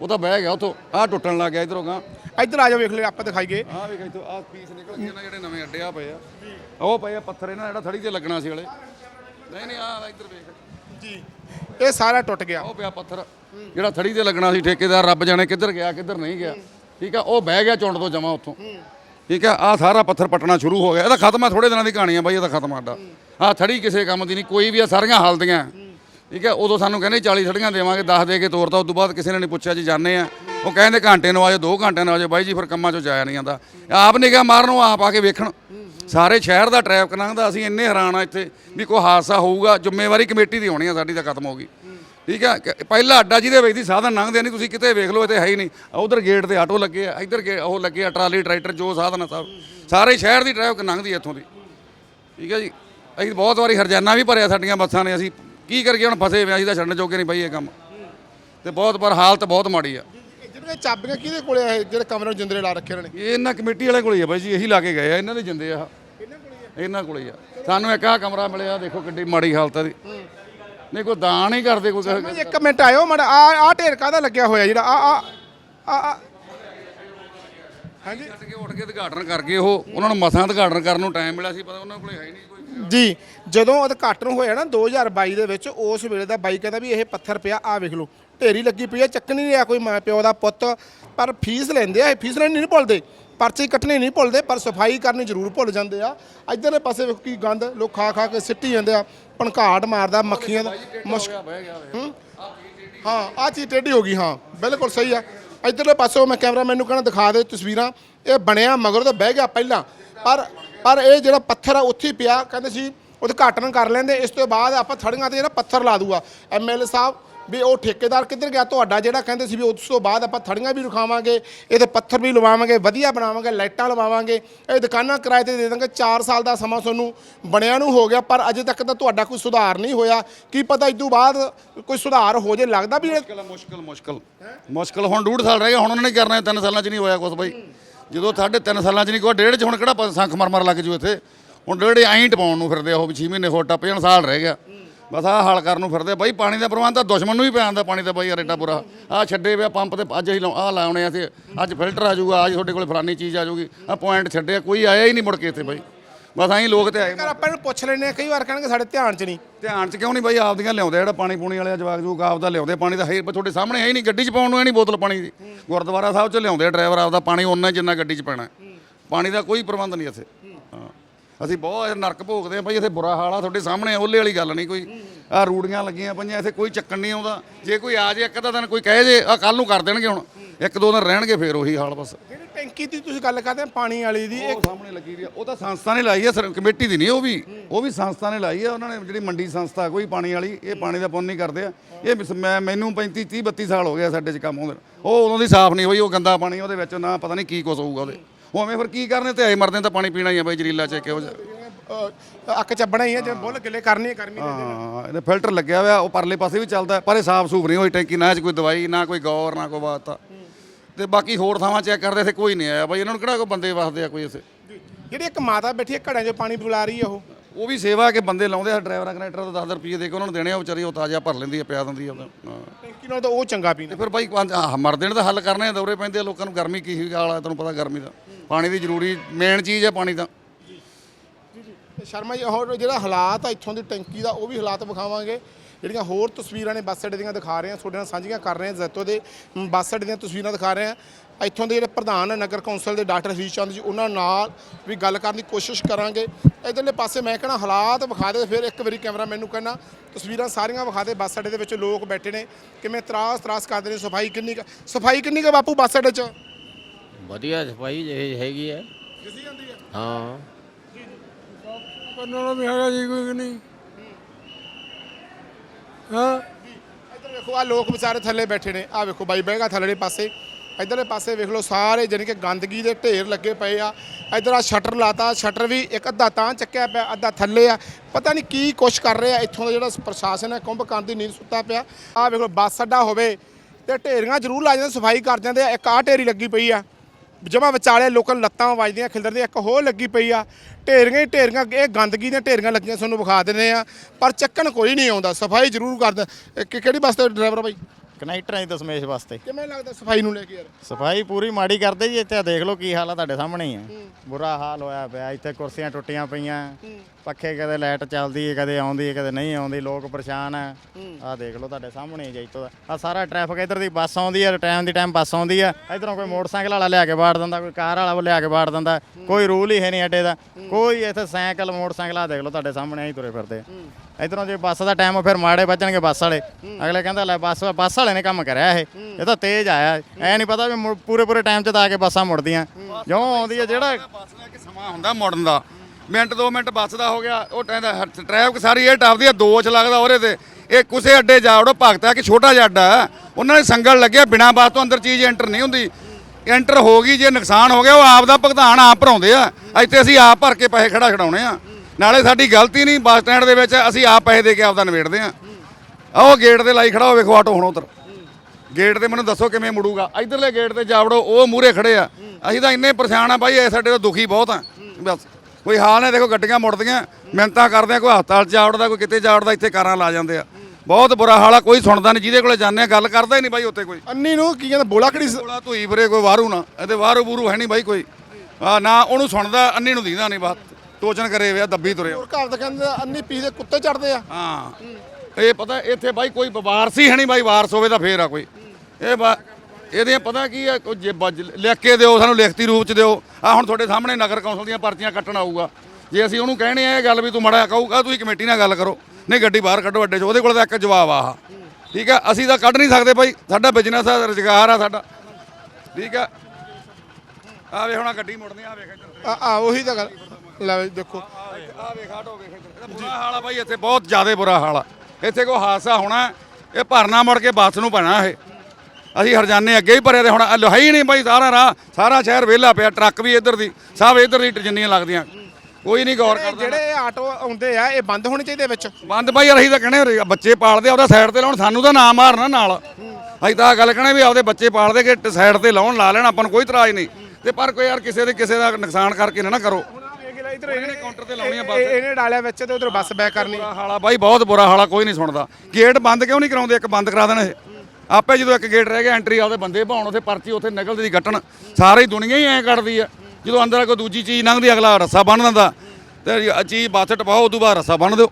ਉਹ ਤਾਂ ਬਹਿ ਗਿਆ ਉਥੋਂ ਆ ਟੁੱਟਣ ਲੱਗ ਗਿਆ ਇਧਰੋਂ ਗਾਂ ਇੱਧਰ ਆ ਜਾਓ ਵੇਖ ਲਿਓ ਆਪਾਂ ਦਿਖਾਈਏ। ਆ ਵੇਖ ਇਥੋਂ ਆ ਪੀਸ ਨਿਕਲ ਗਏ ਨਾ ਜਿਹੜੇ ਨਵੇਂ ਅੱਡੇ ਆ ਪਏ ਆ। ਉਹ ਪਏ ਆ ਪੱਥਰ ਇਹਨਾਂ ਜਿਹੜਾ ਥੜੀ ਤੇ ਲੱਗਣਾ ਸੀ ਵਾਲੇ ਨਹੀਂ ਨਹੀਂ ਆ ਇੱਧਰ ਵੇਖ। ਜੀ। ਇਹ ਸਾਰਾ ਟੁੱਟ ਗਿਆ। ਉਹ ਪਿਆ ਪੱਥਰ ਜਿਹੜਾ ਥੜੀ ਤੇ ਲੱਗਣਾ ਸੀ ਠੇਕੇਦਾਰ ਰੱਬ ਜਾਣੇ ਕਿੱਧਰ ਗਿਆ ਕਿੱਧਰ ਨਹੀਂ ਗਿਆ। ਠੀਕ ਆ ਉਹ ਬਹਿ ਗਿਆ ਚੁੰਡ ਤੋਂ ਜਮਾ ਉੱਥੋਂ। ਠੀਕ ਆ ਆ ਸਾਰਾ ਪੱਥਰ ਪਟਣਾ ਸ਼ੁਰੂ ਹੋ ਗਿਆ। ਇਹਦਾ ਖਤਮ ਆ ਥੋੜੇ ਦਿਨਾਂ ਦੀ ਕਹਾਣੀ ਆ ਬਾਈ ਇਹਦਾ ਖਤਮ ਆਡਾ ਆ ਥੜੀ ਕਿਸੇ ਕੰਮ ਦੀ ਨਹੀਂ ਕੋਈ ਵੀ ਆ ਸਾਰੀਆਂ ਹਲਦੀਆਂ। ਠੀਕ ਆ ਉਦੋਂ ਸਾਨੂੰ ਕਹਿੰਦੇ 40 ਥੜੀਆਂ ਦੇਵਾਂਗੇ 10 ਦੇ ਕੇ ਤੋਰਤਾ ਉਸ ਤੋਂ ਬਾਅਦ ਕਿਸੇ ਨੇ ਨਹੀਂ ਪੁੱਛਿਆ ਜੀ ਜਾਣੇ ਆ। ਉਹ ਕਹਿੰਦੇ ਘੰਟੇ ਨੂੰ ਆਜੋ 2 ਘੰਟੇ ਨੂੰ ਆਜੋ ਬਾਈ ਜੀ ਫਿਰ ਕੰਮਾਂ 'ਚੋਂ ਜਾਇਆ ਨਹੀਂ ਜਾਂਦਾ। ਆਪ ਨਿਗਾਹ ਮਾਰਨ ਉਹ ਆਪ ਆ ਕੇ ਵੇਖਣ। ਸਾਰੇ ਸ਼ਹਿਰ ਦਾ ਟ੍ਰੈਫਿਕ ਲੰਘਦਾ ਅਸੀਂ ਇੰਨੇ ਹੈਰਾਨ ਆ ਇੱਥੇ ਵੀ ਕੋਈ ਹਾਦਸਾ ਹੋਊਗਾ ਜ਼ਿੰਮੇਵਾਰੀ ਕਮੇਟੀ ਦੀ ਹੋਣੀ ਆ ਸਾਡੀ ਤਾਂ ਖਤਮ ਹੋ ਗਈ। ਠੀਕ ਆ? ਕਿ ਪਹਿਲਾ ਅੱਡਾ ਜਿਹਦੇ ਵਿੱਚ ਦੀ ਸਾਧਨ ਲੰਘਦੇ ਨਹੀਂ ਤੁਸੀਂ ਕਿਤੇ ਵੇਖ ਲਓ ਇੱਥੇ ਹੈ ਹੀ ਨਹੀਂ। ਉਧਰ ਗੇਟ ਤੇ ਆਟੋ ਲੱਗੇ ਆ ਇੱਧਰ ਗੇ- ਉਹ ਲੱਗੇ ਆ ਟਰਾਲੀ ਟਰੈਕਟਰ ਜੋ ਸਾਧਨ ਆ ਸਭ। ਸਾਰੇ ਸ਼ਹਿਰ ਦੀ ਟ੍ਰੈਫਿਕ ਲੰਘਦੀ ਆ ਇੱਥੋਂ ਦੀ। ਠੀਕ ਹੈ ਜੀ? ਅਸੀਂ ਬਹੁਤ ਵਾਰੀ ਹਰਜਾਨਾ ਵੀ ਭਰਿਆ ਸਾਡੀਆਂ ਬੱਸਾਂ ਨੇ ਅਸੀਂ ਕੀ ਕਰੀਏ ਹੁਣ ਫਸੇ ਹੋਏ ਆ, ਅਸੀਂ ਤਾਂ ਛੱਡਣ ਜੋਗੇ ਨਹੀਂ ਬਈ ਇਹ ਕੰਮ। ਤੇ ਬਹੁਤ ਪਰ ਹਾਲਤ ਬਹੁਤ ਮਾੜੀ ਆ। ਜਿਹੜੇ ਚਾਬੀਆਂ ਕਿਹਦੇ ਕੋਲੇ ਆ ਇਹ ਜਿਹੜੇ ਕਮਰੇ ਨੂੰ ਜਿੰਦਰੇ ਲਾ ਰੱਖੇ ਉਹਨਾਂ ਨੇ? ਇਹ ਇਹਨਾਂ ਕਮੇਟੀ ਵਾਲੇ ਕੋਲ ਹੀ ਆ ਬਾਈ ਜੀ ਇਹੀ ਲਾ ਕੇ ਗਏ ਆ ਇਹਨਾਂ ਦੇ ਜਿੰਦੇ ਆ। ਇਹਨਾਂ ਕੋਲ ਹੀ ਆ? ਸਾਨੂੰ ਇੱਕ ਆ ਕਮਰਾ ਮਿਲਿਆ ਦੇਖੋ ਕਿੱਡੀ ਮਾੜੀ ਹਾਲਤ ਆ ਦੀ ਨਹੀਂ ਕੋਈ ਦਾਨ ਹੀ ਕਰਦੇ ਕੋਈ ਮੈਂ ਇੱਕ ਮਿੰਟ ਆਇਓ ਮੜਾ ਆ ਆ ਢੇਰ ਕਾਹਦਾ ਲੱਗਿਆ ਹੋਇਆ ਜਿਹੜਾ ਆ ਆ ਆ ਆ ਹਾਂਜੀ? ਉੱਠ ਕੇ ਉੱਠ ਕੇ ਉਦਘਾਟਨ ਕਰ ਗਏ ਉਹ ਉਹਨਾਂ ਨੂੰ ਮਸਾਂ ਉਦਘਾਟਨ ਕਰਨ ਨੂੰ ਟਾਈਮ ਮਿਲਿਆ ਸੀ ਪਤਾ ਉਹਨਾਂ ਕੋਲੇ ਹੈ ਹੀ ਨਹੀਂ ਕੋਈ। ਜੀ ਜਦੋਂ ਉਦਘਾਟਨ ਹੋਇਆ ਨਾ 2022 ਦੇ ਵਿੱਚ ਉਸ ਵੇਲੇ ਦਾ ਬਾਈ ਕਹਿੰਦਾ ਵੀ ਇਹ ਪੱਥਰ ਪਿਆ ਆ ਵੇਖ ਲਓ। ਢੇਰੀ ਲੱਗੀ ਪਈ ਹੈ ਚੱਕ ਨਹੀਂ ਰਿਹਾ ਕੋਈ ਮਾਂ ਪਿਓ ਦਾ ਪੁੱਤ। ਪਰ ਫੀਸ ਲੈਂਦੇ ਆ, ਇਹ ਫੀਸ ਲੈਣੀ ਨਹੀਂ ਭੁੱਲਦੇ। ਪਰਚੇ ਕੱਟਣੇ ਨਹੀਂ ਭੁੱਲਦੇ, ਪਰ ਸਫ਼ਾਈ ਕਰਨੀ ਜ਼ਰੂਰ ਭੁੱਲ ਜਾਂਦੇ ਆ। ਇੱਧਰਲੇ ਪਾਸੇ ਵੇਖੋ ਕੀ ਗੰਦ, ਲੋਕ ਖਾ ਖਾ ਕੇ ਸਿੱਟੀ ਜਾਂਦੇ ਆ। ਭਣਕਾਟ ਮਾਰਦਾ, ਮੱਖੀਆਂ ਦਾ ਮੁਸ਼ਕ ਬਹਿ ਗਿਆ ਹਾਂ ਆ ਚੀਜ਼ ਟੇਢੀ ਹੋ ਗਈ, ਹਾਂ, ਬਿਲਕੁਲ ਸਹੀ ਆ। ਇਧਰਲੇ ਪਾਸੋਂ ਮੈਂ ਕੈਮਰਾ ਮੈਨੂੰ ਕਹਿੰਦਾ ਦਿਖਾ ਦੇ ਤਸਵੀਰਾਂ। ਇਹ ਬਣਿਆ ਮਗਰ ਤਾਂ ਬਹਿ ਗਿਆ ਪਹਿਲਾਂ। ਪਰ ਪਰ ਇਹ ਜਿਹੜਾ ਪੱਥਰ ਆ, ਉੱਥੇ ਹੀ ਪਿਆ। ਕਹਿੰਦੇ ਸੀ, ਉਦਘਾਟਨ ਕਰ ਲੈਂਦੇ। ਇਸ ਤੋਂ ਬਾਅਦ ਆਪਾਂ ਥੜੀਆਂ ਤੇ ਜਿਹੜਾ ਪੱਥਰ ਲਾ ਦੂਗਾ। ਐਮਐਲਏ ਸਾਹਿਬ ਵੀ ਉਹ ਠੇਕੇਦਾਰ ਕਿੱਧਰ ਗਿਆ? ਤੁਹਾਡਾ ਜਿਹੜਾ ਕਹਿੰਦੇ ਸੀ ਵੀ ਉਸ ਤੋਂ ਬਾਅਦ ਆਪਾਂ ਥੜੀਆਂ ਵੀ ਰਖਾਵਾਂਗੇ ਇਹਦੇ ਪੱਥਰ ਵੀ ਲਵਾਵਾਂਗੇ ਵਧੀਆ ਬਣਾਵਾਂਗੇ ਲਾਈਟਾਂ ਲਵਾਵਾਂਗੇ ਇਹ ਦੁਕਾਨਾਂ ਕਿਰਾਏ ਤੇ ਦੇ ਦਾਂਗੇ 4 ਸਾਲ ਦਾ ਸਮਾਂ ਤੁਹਾਨੂੰ ਬਣਿਆ ਨੂੰ ਹੋ ਗਿਆ ਪਰ ਅਜੇ ਤੱਕ ਤਾਂ ਤੁਹਾਡਾ ਕੋਈ ਸੁਧਾਰ ਨਹੀਂ ਹੋਇਆ। ਕੀ ਪਤਾ ਇਸ ਤੋਂ ਬਾਅਦ ਕੋਈ ਸੁਧਾਰ ਹੋ ਜੇ ਲੱਗਦਾ ਵੀ ਇਹ ਮੁਸ਼ਕਲ ਮੁਸ਼ਕਲ ਮੁਸ਼ਕਲ। ਮੁਸ਼ਕਲ ਹੁਣ ਡੂਢ ਸਾਲ ਰਹਿ ਗਿਆ ਹੁਣ ਉਹਨਾਂ ਨੇ ਕਰਨਾ ਹੈ, ਤਿੰਨ ਸਾਲਾਂ 'ਚ ਨਹੀਂ ਹੋਇਆ ਕੁਛ ਬਾਈ। ਜਦੋਂ ਸਾਡੇ ਤਿੰਨ ਸਾਲਾਂ 'ਚ ਨਹੀਂ ਕੋਈ ਡੇਢ 'ਚ ਹੁਣ ਕਿਹੜਾ ਪ- ਸੰਖ ਮਰਮਰ ਲੱਗ ਜੂ ਇੱਥੇ? ਹੁਣ ਡੇਢ ਐਂ ਟਪਾਉਣ ਨੂੰ ਫਿਰਦੇ ਆ ਉਹ ਵੀ 6 ਮਹੀਨੇ ਹੋਰ ਟੱਪ ਜਾਣ ਸਾਲ ਰਹਿ ਗਿਆ। ਬਸ ਆਹ ਹਾਲ ਕਰਨ ਨੂੰ ਫਿਰਦੇ ਆ। ਬਾਈ ਪਾਣੀ ਦਾ ਪ੍ਰਬੰਧ ਤਾਂ ਦੁਸ਼ਮਣ ਨੂੰ ਵੀ ਪੈ ਜਾਂਦਾ ਪਾਣੀ ਦਾ ਬਾਈ ਯਾਰ ਏਡਾ ਬੁਰਾ ਆਹ ਛੱਡੇ ਪਿਆ ਪੰਪ ਤੇ ਅੱਜ ਅਸੀਂ ਆਹ ਲਾਉਣੇ ਆ ਤੇ ਅੱਜ ਫਿਲਟਰ ਆ ਜਾਊਗਾ ਅੱਜ ਤੁਹਾਡੇ ਕੋਲ ਫਲਾਨੀ ਚੀਜ਼ ਆ ਜਾਊਗੀ। ਆਹ ਪੁਆਇੰਟ ਛੱਡਿਆ ਕੋਈ ਆਇਆ ਹੀ ਨਹੀਂ ਮੁੜ ਕੇ ਇੱਥੇ ਬਾਈ। ਬਸ ਐਂ ਲੋਕ ਤੇ ਆਏ। ਕਰ ਆਪਾਂ ਇਹਨੂੰ ਪੁੱਛ ਲੈਨੇ ਆ ਕਈ ਵਾਰ ਕਹਿਣਗੇ ਸਾਡੇ ਧਿਆਨ 'ਚ ਨਹੀਂ। ਧਿਆਨ ਚ ਕਿਉਂ ਨਹੀਂ ਬਾਈ? ਆਪਦੀਆਂ ਲਿਆਉਂਦੇ ਜਿਹੜਾ ਪਾਣੀ ਪੂਣੀ ਵਾਲੇ ਜਵਾਕ ਜੂਕ ਆਪਦਾ ਲਿਆਉਂਦੇ ਪਾਣੀ ਦਾ ਹੈ ਤੁਹਾਡੇ ਸਾਹਮਣੇ ਹੈ ਹੀ ਨਹੀਂ ਗੱਡੀ 'ਚ ਪਾਉਣ ਨੂੰ ਹੈ ਨਹੀਂ ਬੋਤਲ ਪਾਣੀ ਦੀ। ਗੁਰਦੁਆਰਾ ਸਾਹਿਬ 'ਚ ਲਿਆਉਂਦੇ ਡਰਾਈਵਰ ਆਪਦਾ ਪਾਣੀ ਉਹਨਾਂ ਜਿੰਨਾ ਗੱਡੀ 'ਚ ਪੈਣਾ। ਪਾਣੀ ਦਾ ਕੋਈ ਪ੍ਰਬੰਧ ਨਹੀਂ ਇੱਥੇ। ਹਾਂ। ਅਸੀਂ ਬਹੁਤ ਨਰਕ ਭੋਗਦੇ ਆ ਬਾਈ ਇੱਥੇ ਬੁਰਾ ਹਾਲ ਆ ਤੁਹਾਡੇ ਸਾਹਮਣੇ ਉਹਲੇ ਵਾਲੀ ਗੱਲ ਨਹੀਂ ਕੋਈ। ਆ ਰੂੜੀਆਂ ਲੱਗੀਆਂ ਪਈਆਂ ਇੱਥੇ ਕੋਈ ਚੱਕਣ ਨਹੀਂ ਆਉਂਦਾ। ਜੇ ਕੋਈ ਆ ਜੇ ਇੱਕ ਅੱਧਾ ਦਿਨ ਕੋਈ ਕਹੇ ਜੇ ਆ ਕੱਲ ਨੂੰ ਕਰ ਦੇਣਗੇ ਹੁਣ। ਇੱਕ ਦੋ ਦਿਨ ਰਹਿਣਗੇ ਫੇਰ ਉਹੀ ਹਾਲ ਬਸ। ਜਿਹੜੀ ਟੈਂਕੀ ਦੀ ਤੁਸੀਂ ਗੱਲ ਕਰਦੇ ਆ ਪਾਣੀ ਵਾਲੀ ਦੀ ਇਹ ਉਹ ਸਾਹਮਣੇ ਲੱਗੀ ਵੀ ਆ। ਉਹ ਤਾਂ ਸੰਸਥਾ ਨੇ ਲਾਈ ਆ ਸਰ ਕਮੇਟੀ ਦੀ ਨਹੀਂ ਉਹ ਵੀ। ਉਹ ਵੀ ਸੰਸਥਾ ਨੇ ਲਾਈ ਆ ਉਹਨਾਂ ਨੇ ਜਿਹੜੀ ਮੰਡੀ ਸੰਸਥਾ ਕੋਈ ਪਾਣੀ ਵਾਲੀ ਇਹ ਪਾਣੀ ਦਾ ਪੁੰਨ ਨਹੀਂ ਕਰਦੇ ਆ। ਇਹ ਮਿਸ- ਮੈਂ ਮੈਨੂੰ 35 30 32 ਸਾਲ ਹੋ ਗਿਆ ਸਾਡੇ 'ਚ ਕੰਮ ਨੂੰ। ਉਹ ਉਦੋਂ ਦੀ ਸਾਫ਼ ਨਹੀਂ ਹੋਈ ਉਹ ਗੰਦਾ ਪਾਣੀ ਉਹਦੇ ਵਿੱਚ ਨਾ ਪਤਾ ਨਹੀਂ ਕੀ ਕੁਛ ਹੋਊਗਾ ਉਹਦੇ। ਉਵੇਂ ਫਿਰ ਕੀ ਕਰਨੇ ਤੇ ਆਏ ਮਰਦੇ ਤਾਂ ਪਾਣੀ ਪੀਣਾ ਹੀ ਆ ਬਾਈ ਜਰੀਲਾ ਚ ਕਿਹੋ ਜਿਹਾ। ਅਹ, ਅੱਕ ਚੱਬਣਾ ਹੀ ਹੈ ਜੇ ਬੁੱਲ ਗਿੱਲੇ ਕਰਨੇ ਆ ਗਰਮੀ ਦੇ ਦਿਨ। ਹਾਂ ਇਹਦੇ ਫਿਲਟਰ ਲੱਗਿਆ ਹੋਇਆ ਉਹ ਪਰਲੇ ਪਾਸੇ ਵੀ ਚੱਲਦਾ ਪਰ ਇਹ ਸਾਫ਼ ਸੂਫ ਨਹੀਂ ਹੋਈ ਟੈਂਕੀ ਨਾ ਇਹ 'ਚ ਕੋਈ ਦਵਾਈ ਨਾ ਕੋਈ ਗੌਰ ਨਾ ਕੋਈ ਬਾਤ ਤੇ ਬਾਕੀ ਹੋਰ ਥਾਵਾਂ ਚੈੱਕ ਕਰਦੇ ਇੱਥੇ ਕੋਈ ਨਹੀਂ ਆਇਆ। ਬਾਈ ਇਹਨਾਂ ਨੂੰ ਕਿਹੜਾ ਕੋਈ ਬੰਦੇ ਵਸਦੇ ਆ ਕੋਈ ਇੱਥੇ? ਜਿਹੜੀ ਇੱਕ ਮਾਤਾ ਬੈਠੀ ਹੈ ਘੜਿਆਂ 'ਚ ਪਾਣੀ ਪਿਲਾ ਰਹੀ ਹੈ ਉਹ। ਉਹ ਵੀ ਸੇਵਾ ਕਿ ਬੰਦੇ ਲਾਉਂਦੇ ਆ ਡਰਾਈਵਰਾਂ ਕਨੈਕਟਰ ਤੋਂ 10 ਰੁਪਏ ਦੇ ਕੇ ਉਹਨਾਂ ਨੂੰ ਦੇਣੇ ਆ ਉਹ ਵਿਚਾਰੀ ਉਹ ਤਾਜ਼ਾ ਭਰ ਲੈਂਦੀ ਆ ਪਿਆ ਦਿੰਦੀ ਆ। ਉਹਦਾ ਹਾਂ। ਟੈਂਕੀ ਨਾਲ ਤਾਂ ਉਹ ਚੰਗਾ ਪੀਂਦਾ। ਤੇ ਫਿਰ ਬਾਈ ਪੰਜ- ਆਹ ਮਰਦੇ ਨੇ ਤਾਂ ਹੱਲ ਕਰਨੇ ਆ ਦੌਰੇ ਪੈਂਦੇ ਆ ਲੋਕਾਂ ਨੂੰ ਗਰਮੀ ਕੀ ਹਾਲ ਆ ਤੁਹਾਨੂੰ ਪਤਾ ਗਰਮੀ ਦਾ। ਪਾਣੀ ਦੀ ਜ਼ਰੂਰੀ ਮੇਨ ਚੀਜ਼ ਹੈ ਪਾਣੀ ਤਾਂ। ਤੇ ਸ਼ਰਮਾ ਜੀ ਹੋਰ ਜਿਹੜਾ ਹਾਲਾਤ ਆ ਇੱਥੋਂ ਦੀ ਟੈਂਕੀ ਦਾ ਉਹ ਵੀ ਹਾਲਾਤ ਵਿਖਾਵਾਂਗੇ। ਜਿਹੜੀਆਂ ਹੋਰ ਤਸਵੀਰਾਂ ਨੇ ਬੱਸ ਅੱਡੇ ਦੀਆਂ ਦਿਖਾ ਰਹੇ ਹਾਂ ਤੁਹਾਡੇ ਨਾਲ ਸਾਂਝੀਆਂ ਕਰ ਰਹੇ ਹਾਂ ਜ਼ੈਤੋ ਦੇ ਮ, ਬੱਸ ਅੱਡੇ ਦੀਆਂ ਤਸਵੀਰਾਂ ਦਿਖਾ ਰਹੇ ਹਾਂ ਇੱਥੋਂ ਦੇ ਜਿਹੜੇ ਪ੍ਰਧਾਨ ਨਗਰ ਕੌਂਸਲ ਦੇ ਡਾਕਟਰ ਹਰੀਸ਼ ਚੰਦ ਜੀ ਉਹਨਾਂ ਨਾਲ ਵੀ ਗੱਲ ਕਰਨ ਦੀ ਕੋਸ਼ਿਸ਼ ਕਰਾਂਗੇ। ਇਧਰਲੇ ਪਾਸੇ ਮੈਂ ਕਹਿਣਾ ਹਾਲਾਤ ਵਿਖਾ ਦੇ ਫਿਰ ਇੱਕ ਵਾਰੀ ਕੈਮਰਾ ਮੈਨੂੰ ਕਹਿਣਾ ਤਸਵੀਰਾਂ ਸਾਰੀਆਂ ਵਿਖਾ ਦੇ ਬੱਸ ਅੱਡੇ ਦੇ ਵਿੱਚ ਲੋਕ ਬੈਠੇ ਨੇ ਕਿਵੇਂ ਤਰਾਸ ਤਰਾਸ ਕਰਦੇ ਨੇ ਸਫ਼ਾਈ ਕਿੰਨੀ ਕੁ- ਸਫ਼ਾਈ ਕਿੰਨੀ ਕੁ ਬਾਪੂ ਬੱਸ ਅੱਡੇ 'ਚ? ਵਧੀਆ ਸਫ਼ਾਈ ਜਿਹੇ ਹੈਗੀ ਹੈ ਦਿਸੀ ਜਾਂਦੀ ਹੈ ਹਾਂ। ਕਰਨ ਵਾਲਾ ਵੀ ਹੈਗਾ ਜੀ ਕੋਈ ਨਹੀਂ? ਹਾਂ। ਇੱਧਰ ਵੇਖੋ ਆ ਲੋਕ ਵਿਚਾਰੇ ਥੱਲੇ ਬੈਠੇ ਨੇ ਆ ਵੇਖੋ ਬਾਈ ਬਹਿਗਾ ਥੱਲੜੇ ਪਾਸੇ। ਇੱਧਰਲੇ ਪਾਸੇ ਵੇਖ ਲਓ ਸਾਰੇ ਜਾਣੀ ਕਿ ਗੰਦਗੀ ਦੇ ਢੇਰ ਲੱਗੇ ਪਏ ਆ। ਇੱਧਰ ਆ ਸ਼ਟਰ ਲਾਤਾ, ਸ਼ਟਰ ਵੀ ਇੱਕ ਅੱਧਾ ਤਾਂ ਚੱਕਿਆ ਪਿਆ, ਅੱਧਾ ਥੱਲੇ ਆ। ਪਤਾ ਨਹੀਂ ਕੀ ਕੁਛ ਕਰ ਰਿਹਾ ਇੱਥੋਂ ਦਾ ਜਿਹੜਾ ਪ੍ਰਸ਼ਾਸਨ ਹੈ, ਕੁੰਭ ਕੁੰਭਕਰਨ ਦੀ ਨੀਂਦ ਸੁੱਤਾ ਪਿਆ। ਆ ਵੇਖ ਲਓ ਬੱਸ ਅੱਡਾ ਹੋਵੇ ਤੇ ਢੇਰੀਆਂ ਜ਼ਰੂਰ ਲਾ ਜਾਂਦੇ, ਸਫ਼ਾਈ ਕਰ ਜਾਂਦੇ ਆ। ਇੱਕ ਆ ਢੇਰੀ ਲੱਗੀ ਪਈ ਆ। ਜਮਾ ਵਿਚਾਲੇ ਲੋਕਾਂ ਲੱਤਾਂ ਵੱਜਦੀਆਂ, ਖਿਲਰਦੀਆਂ, ਇੱਕ ਹੋਰ ਲੱਗੀ ਪਈ ਆ। ਢੇਰੀਆਂ ਹੀ ਢੇਰੀਆਂ, ਇਹ ਗੰਦਗੀ ਦੀਆਂ ਢੇਰੀਆਂ ਲੱਗੀਆਂ, ਤੁਹਾਨੂੰ ਵਿਖਾ ਦਿੰਦੇ ਆ। ਪਰ ਚੱਕਣ ਕੋਈ ਨਹੀਂ ਆਉਂਦਾ, ਸਫ਼ਾਈ ਜ਼ਰੂਰ ਕਰਦਾ ਕਿ- ਕਿਹੜੀ ਬੱਸ ਤੇ ਡਰਾਈਵਰ ਬਾਈ? ਕਨੈਕਟਰ ਹੈ ਦਸਮੇਸ਼ ਵਾਸਤੇ। ਕਿਵੇਂ ਲੱਗਦਾ ਸਫ਼ਾਈ ਨੂੰ ਲੈ ਕੇ ਯਾਰ? ਸਫ਼ਾਈ ਪੂਰੀ ਮਾੜੀ ਕਰਦੇ ਜੀ ਇੱਥੇ ਆਹ ਦੇਖ ਲਓ ਕੀ ਹਾਲ ਆ ਤੁਹਾਡੇ ਸਾਹਮਣੇ ਹੀ ਆ। ਬੁਰਾ ਹਾਲ ਹੋਇਆ ਪਿਆ ਇੱਥੇ ਕੁਰਸੀਆਂ ਟੁੱਟੀਆਂ ਪਈਆਂ। ਪੱਖੇ ਕਦੇ ਲਾਈਟ ਚੱਲਦੀ ਹੈ ਕਦੇ ਆਉਂਦੀ ਹੈ ਕਦੇ ਨਹੀਂ ਆਉਂਦੀ ਲੋਕ ਪਰੇਸ਼ਾਨ ਆ। ਆਹ ਦੇਖ ਲਓ ਤੁਹਾਡੇ ਸਾਹਮਣੇ ਹੀ ਜੈਤੋ ਦਾ। ਆ ਸਾਰਾ ਟ੍ਰੈਫਿਕ ਇੱਧਰ ਦੀ ਬੱਸ ਆਉਂਦੀ ਹੈ ਟਾਈਮ ਦੀ ਟਾਈਮ ਬੱਸ ਆਉਂਦੀ ਆ। ਇੱਧਰੋਂ ਕੋਈ ਮੋਟਰਸਾਈਕਲ ਵਾਲਾ ਲਿਆ ਕੇ ਬਾੜ ਦਿੰਦਾ ਕੋਈ ਕਾਰ ਵਾਲਾ ਲਿਆ ਕੇ ਬਾੜ ਦਿੰਦਾ ਕੋਈ ਰੂਲ ਹੀ ਹੈ ਨਹੀਂ ਅੱਡੇ ਦਾ। ਕੋਈ ਇੱਥੇ ਸਾਈਕਲ ਮੋਟਰਸਾਈਕਲ ਆ ਦੇਖ ਲਓ ਤੁਹਾਡੇ ਸਾਹਮਣੇ ਹੀ ਤੁਰੇ ਫਿਰਦੇ ਆ। ਇਧਰੋਂ ਜੇ ਬੱਸ ਦਾ ਟਾਈਮ ਫਿਰ ਮਾੜੇ ਵੱਜਣਗੇ ਬੱਸ ਵਾਲੇ। ਅਗਲੇ ਕਹਿੰਦਾ ਲੈ ਬੱਸ ਬੱਸ ਵਾਲੇ ਨੇ ਕੰਮ ਕਰਿਆ ਇਹ। ਇਹ ਤਾਂ ਤੇਜ਼ ਆਇਆ। ਐ ਨਹੀਂ ਪਤਾ ਵੀ ਪੂਰੇ ਪੂਰੇ ਟਾਈਮ 'ਚ ਤਾਂ ਆ ਕੇ ਬੱਸਾਂ ਮੁੜਦੀਆਂ। ਜਿਉਂ ਆਉਂਦੀ ਹੈ ਜਿਹੜਾ ਬੱਸ ਦਾ ਇੱਕ ਸਮਾਂ ਹੁੰਦਾ ਮੁੜਨ ਦਾ। ਮਿੰਟ 2 ਮਿੰਟ ਬੱਸ ਦਾ ਹੋ ਗਿਆ ਉਹ ਕਹਿੰਦਾ ਟ੍ਰੈਫਿਕ ਸਾਰੀ ਇਹ ਟੱਪਦੀ ਆ ਦੋ ਚ ਲੱਗਦਾ ਉਹਦੇ ਤੇ। ਇਹ ਕਿਸੇ ਅੱਡੇ ਜਾ ਵੜੋ ਭਗਤਾ ਕਿ ਛੋਟਾ ਜਿਹਾ ਅੱਡਾ। ਉਹਨਾਂ ਨੇ ਸੰਗਲ ਲੱਗਿਆ ਬਿਨਾਂ ਬੱਸ ਤੋਂ ਅੰਦਰ ਚੀਜ਼ ਐਂਟਰ ਨਹੀਂ ਹੁੰਦੀ। ਐਂਟਰ ਹੋ ਗਈ ਜੇ ਨੁਕਸਾਨ ਹੋ ਗਿਆ ਉਹ ਆਪ ਦਾ ਭੁਗਤਾਨ ਆਪ ਭਰਾਉਂਦੇ ਆ। ਇੱਥੇ ਅਸੀਂ ਆਪ ਭਰ ਕੇ ਪੈਸੇ ਖੜਾ ਖੜਾਉਣੇ ਆ। ਨਾਲੇ ਸਾਡੀ ਗਲਤੀ ਨਹੀਂ ਬੱਸ ਸਟੈਂਡ ਦੇ ਵਿੱਚ ਅਸੀਂ ਆਪ ਪੈਸੇ ਦੇ ਕੇ ਆਪਦਾ ਨਿਬੇੜਦੇ ਆ ਆਹ ਉਹ ਗੇਟ ਤੇ ਲਾਈ ਖੜਾ ਹੋ ਵੇਖੋ ਆਟੋ ਹੁਣ ਉਧਰ। ਗੇਟ ਤੇ ਮੈਨੂੰ ਦੱਸੋ ਕਿਵੇਂ ਮੁੜੂਗਾ। ਇਧਰਲੇ ਗੇਟ ਤੇ ਜਾਵੜੋ ਉਹ ਮੂਰੇ ਖੜੇ ਆ। ਅਸੀਂ ਤਾਂ ਇੰਨੇ ਪਰੇਸ਼ਾਨ ਆ ਬਾਈ ਇਹ ਸਾਡੇ ਤੋਂ ਦੁਖੀ ਬਹੁਤ ਆ। ਬਸ ਕੋਈ ਹਾਲ ਨਹੀਂ ਦੇਖੋ ਗੱਡੀਆਂ ਮੁੜਦੀਆਂ ਮਿੰਤਾਂ ਕਰਦੇ ਆ ਕੋਈ ਹਸਪਤਾਲ ਚ ਜਾਵੜਦਾ ਕੋਈ ਕਿਤੇ ਜਾਵੜਦਾ ਇੱਥੇ ਕਾਰਾਂ ਲਾ ਜਾਂਦੇ ਆ। ਬਹੁਤ ਬੁਰਾ ਹਾਲ ਆ ਕੋਈ ਸੁਣਦਾ ਨਹੀਂ ਜਿਹਦੇ ਕੋਲੇ ਜਾਂਦੇ ਆ ਗੱਲ ਕਰਦਾ ਹੀ ਨਹੀਂ ਬਾਈ ਉੱਤੇ ਕੋਈ। ਅੰਨੀ ਨੂੰ ਕੀ ਕਹਿੰਦਾ ਬੋਲਾ ਕਿਹੜੀ ਕੋਲਾ ਧੂਈ ਫਰੇ ਕੋਈ ਵਾਰੂ ਨਾ ਇਹਦੇ ਵਾਰੂ ਬੂਰੂ ਹੈ ਨਹੀਂ ਬਾਈ ਕੋਈ। ਆ ਨਾ ਉਹਨੂੰ ਸੁਣਦਾ ਅੰਨੀ ਨੂੰ ਦੀਦਾ ਨਹੀਂ ਬਾਤ ਟੋਚਨ ਕਰੇ ਵਿਆ ਦੱਬੀ ਤੁਰਿਆ ਹੋਰ ਘਰ ਤਾਂ ਕਹਿੰਦੇ ਅੰਨੀ ਪੀਸ ਦੇ ਕੁੱਤੇ ਚੜਦੇ ਆ। ਹਾਂ। ਇਹ ਪਤਾ ਇੱਥੇ ਬਾਈ ਕੋਈ ਵਾਰਸੀ ਹੈ ਨਹੀਂ ਬਾਈ ਵਾਰਸ ਹੋਵੇ ਤਾਂ ਫੇਰ ਆ ਕੋਈ। ਇਹ ਬਾ ਇਹਦੇ ਪਤਾ ਕੀ ਕੋਈ ਜੇ ਲਿਖ ਕੇ ਦਿਓ ਸਾਨੂੰ ਲਿਖਤੀ ਰੂਪ ਚ ਦਿਓ। ਆ ਹੁਣ ਤੁਹਾਡੇ ਸਾਹਮਣੇ ਨਗਰ ਕੌਂਸਲ ਦੀਆਂ ਪਰਚੀਆਂ ਕੱਟਣ ਆਊਗਾ। ਜੇ ਅਸੀਂ ਉਹਨੂੰ ਕਹਿਣੇ ਆ ਇਹ ਗੱਲ ਵੀ ਤੂੰ ਮੜਾ ਕਹੂਗਾ ਤੁਸੀਂ ਕਮੇਟੀ ਨਾਲ ਗੱਲ ਕਰੋ। ਨਹੀਂ ਗੱਡੀ ਬਾਹਰ ਕੱਢੋ ਅੱਡੇ 'ਚ ਉਹਦੇ ਕੋਲ ਤਾਂ ਇੱਕ ਜਵਾਬ ਆ। ਠੀਕ ਆ? ਅਸੀਂ ਤਾਂ ਕੱਢ ਨਹੀਂ ਸਕਦੇ ਬਾਈ ਸਾਡਾ ਬਿਜ਼ਨਸ ਆ ਰੁਜ਼ਗਾਰ ਆ ਸਾਡਾ। ਠੀਕ ਆ? ਆ ਵੇ ਹੁਣ ਗੱਡੀ ਮੁੜਨੀ ਆ ਵੇਖ ਇੱਧਰ। ਆ ਆ ਉਹੀ ਤਾਂ ਗੱਲ। ਲੈ ਦੇਖੋ। ਆ ਵੇਖ ਆਟੋ ਵੇਖ ਇੱਧਰ ਇਹਦਾ ਬੁਰਾ ਹਾਲ ਆ ਬਾਈ ਇੱਥੇ ਬਹੁਤ ਜ਼ਿਆਦਾ ਬੁਰਾ ਹਾਲ ਆ। ਇੱਥੇ ਕੋਈ ਹਾਦਸਾ ਹੋਣਾ ਇਹ ਭਰਨਾ ਮੁੜ ਕੇ ਬੱਸ ਨੂੰ ਪੈਣਾ ਇਹ। ਅਸੀਂ ਹਰਜਾਨੇ ਅੱਗੇ ਹੀ ਭਰੇ ਤੇ ਹੁਣ ਹੈ ਹੀ ਨਹੀਂ ਬਾਈ ਸਾਰਾ ਰਾਹ ਸਾਰਾ ਸ਼ਹਿਰ ਵਿਹਲਾ ਪਿਆ ਟਰੱਕ ਵੀ ਇੱਧਰ ਦੀ ਸਭ ਇੱਧਰ ਦੀ ਜਿੰਨੀਆਂ ਲੱਗਦੀਆਂ। ਕੋਈ ਨਹੀਂ ਗੌਰ ਕਰਦਾ। ਜਿਹੜੇ ਆਟੋ ਆਉਂਦੇ ਆ ਇਹ ਬੰਦ ਹੋਣੇ ਚਾਹੀਦੇ ਵਿੱਚ? ਬੰਦ ਬਾਈ ਅਸੀਂ ਤਾਂ ਕਹਿੰਦੇ ਬੱਚੇ ਪਾਲਦੇ ਆ ਉਹਦਾ ਸਾਈਡ ਤੇ ਲਾਉਣ ਸਾਨੂੰ ਤਾਂ ਨਾ ਮਾਰਨਾ ਨਾਲ। ਅਸੀਂ ਤਾਂ ਗੱਲ ਕਹਿੰਦੇ ਵੀ ਆਪਦੇ ਬੱਚੇ ਪਾਲਦੇ ਕਿ ਸਾਈਡ ਤੇ ਲਾਉਣ ਲਾ ਲੈਣ ਆਪਾਂ ਨੂੰ ਕੋਈ ਇਤਰਾਜ਼ ਨਹੀਂ। ਤੇ ਪਰ ਕੋਈ ਯਾਰ ਕਿਸੇ ਦੇ ਕਿਸੇ ਦਾ ਨੁਕਸਾਨ ਕਰਕੇ ਨਾ ਨਾ ਕਰੋ। ਇਧਰ ਇਹਨੇ ਕਾਊਂਟਰ ਤੇ ਲਾਉਣੀ ਆ ਬੱਸ। ਇਹਨੇ ਡਾਲਿਆ ਵਿੱਚ ਤੇ ਉਧਰ ਬੱਸ ਬੈਕ ਕਰਨੀ। ਬੁਰਾ ਹਾਲਾ ਬਾਈ ਬਹੁਤ ਬੁਰਾ ਹਾਲਾ ਕੋਈ ਨਹੀਂ ਸੁਣਦਾ। ਗੇਟ ਬੰਦ ਕਿਉਂ ਨਹੀਂ ਕਰਾਉਂਦੇ? ਇੱਕ ਬੰਦ ਕਰਾ ਦੇਣ ਇਹ। ਆਪੇ ਜਦੋਂ ਇੱਕ ਗੇਟ ਰਹਿ ਗਿਆ ਐਂਟਰੀ ਆਉਦੇ ਬੰਦੇ ਭਾਉਣ ਉੱਥੇ ਪਰਚੀ ਉੱਥੇ ਨਿਕਲਦੀ ਦੀ ਗੱਟਣ ਸਾਰੀ ਦੁਨੀਆ ਹੀ ਐਂ ਕੱਢਦੀ ਆ। ਜਦੋਂ ਅੰਦਰ ਕੋਈ ਦੂਜੀ ਚੀਜ਼ ਲੰਘਦੀ ਅਗਲਾ ਰੱਸਾ ਬੰਨ ਦਿੰਦਾ। ਤੇ ਚੀਜ਼ ਬੱਸ ਟਪਾਓ ਉਦੋਂ ਬਾਅਦ ਰੱਸਾ ਬੰਨ ਦਿਓ।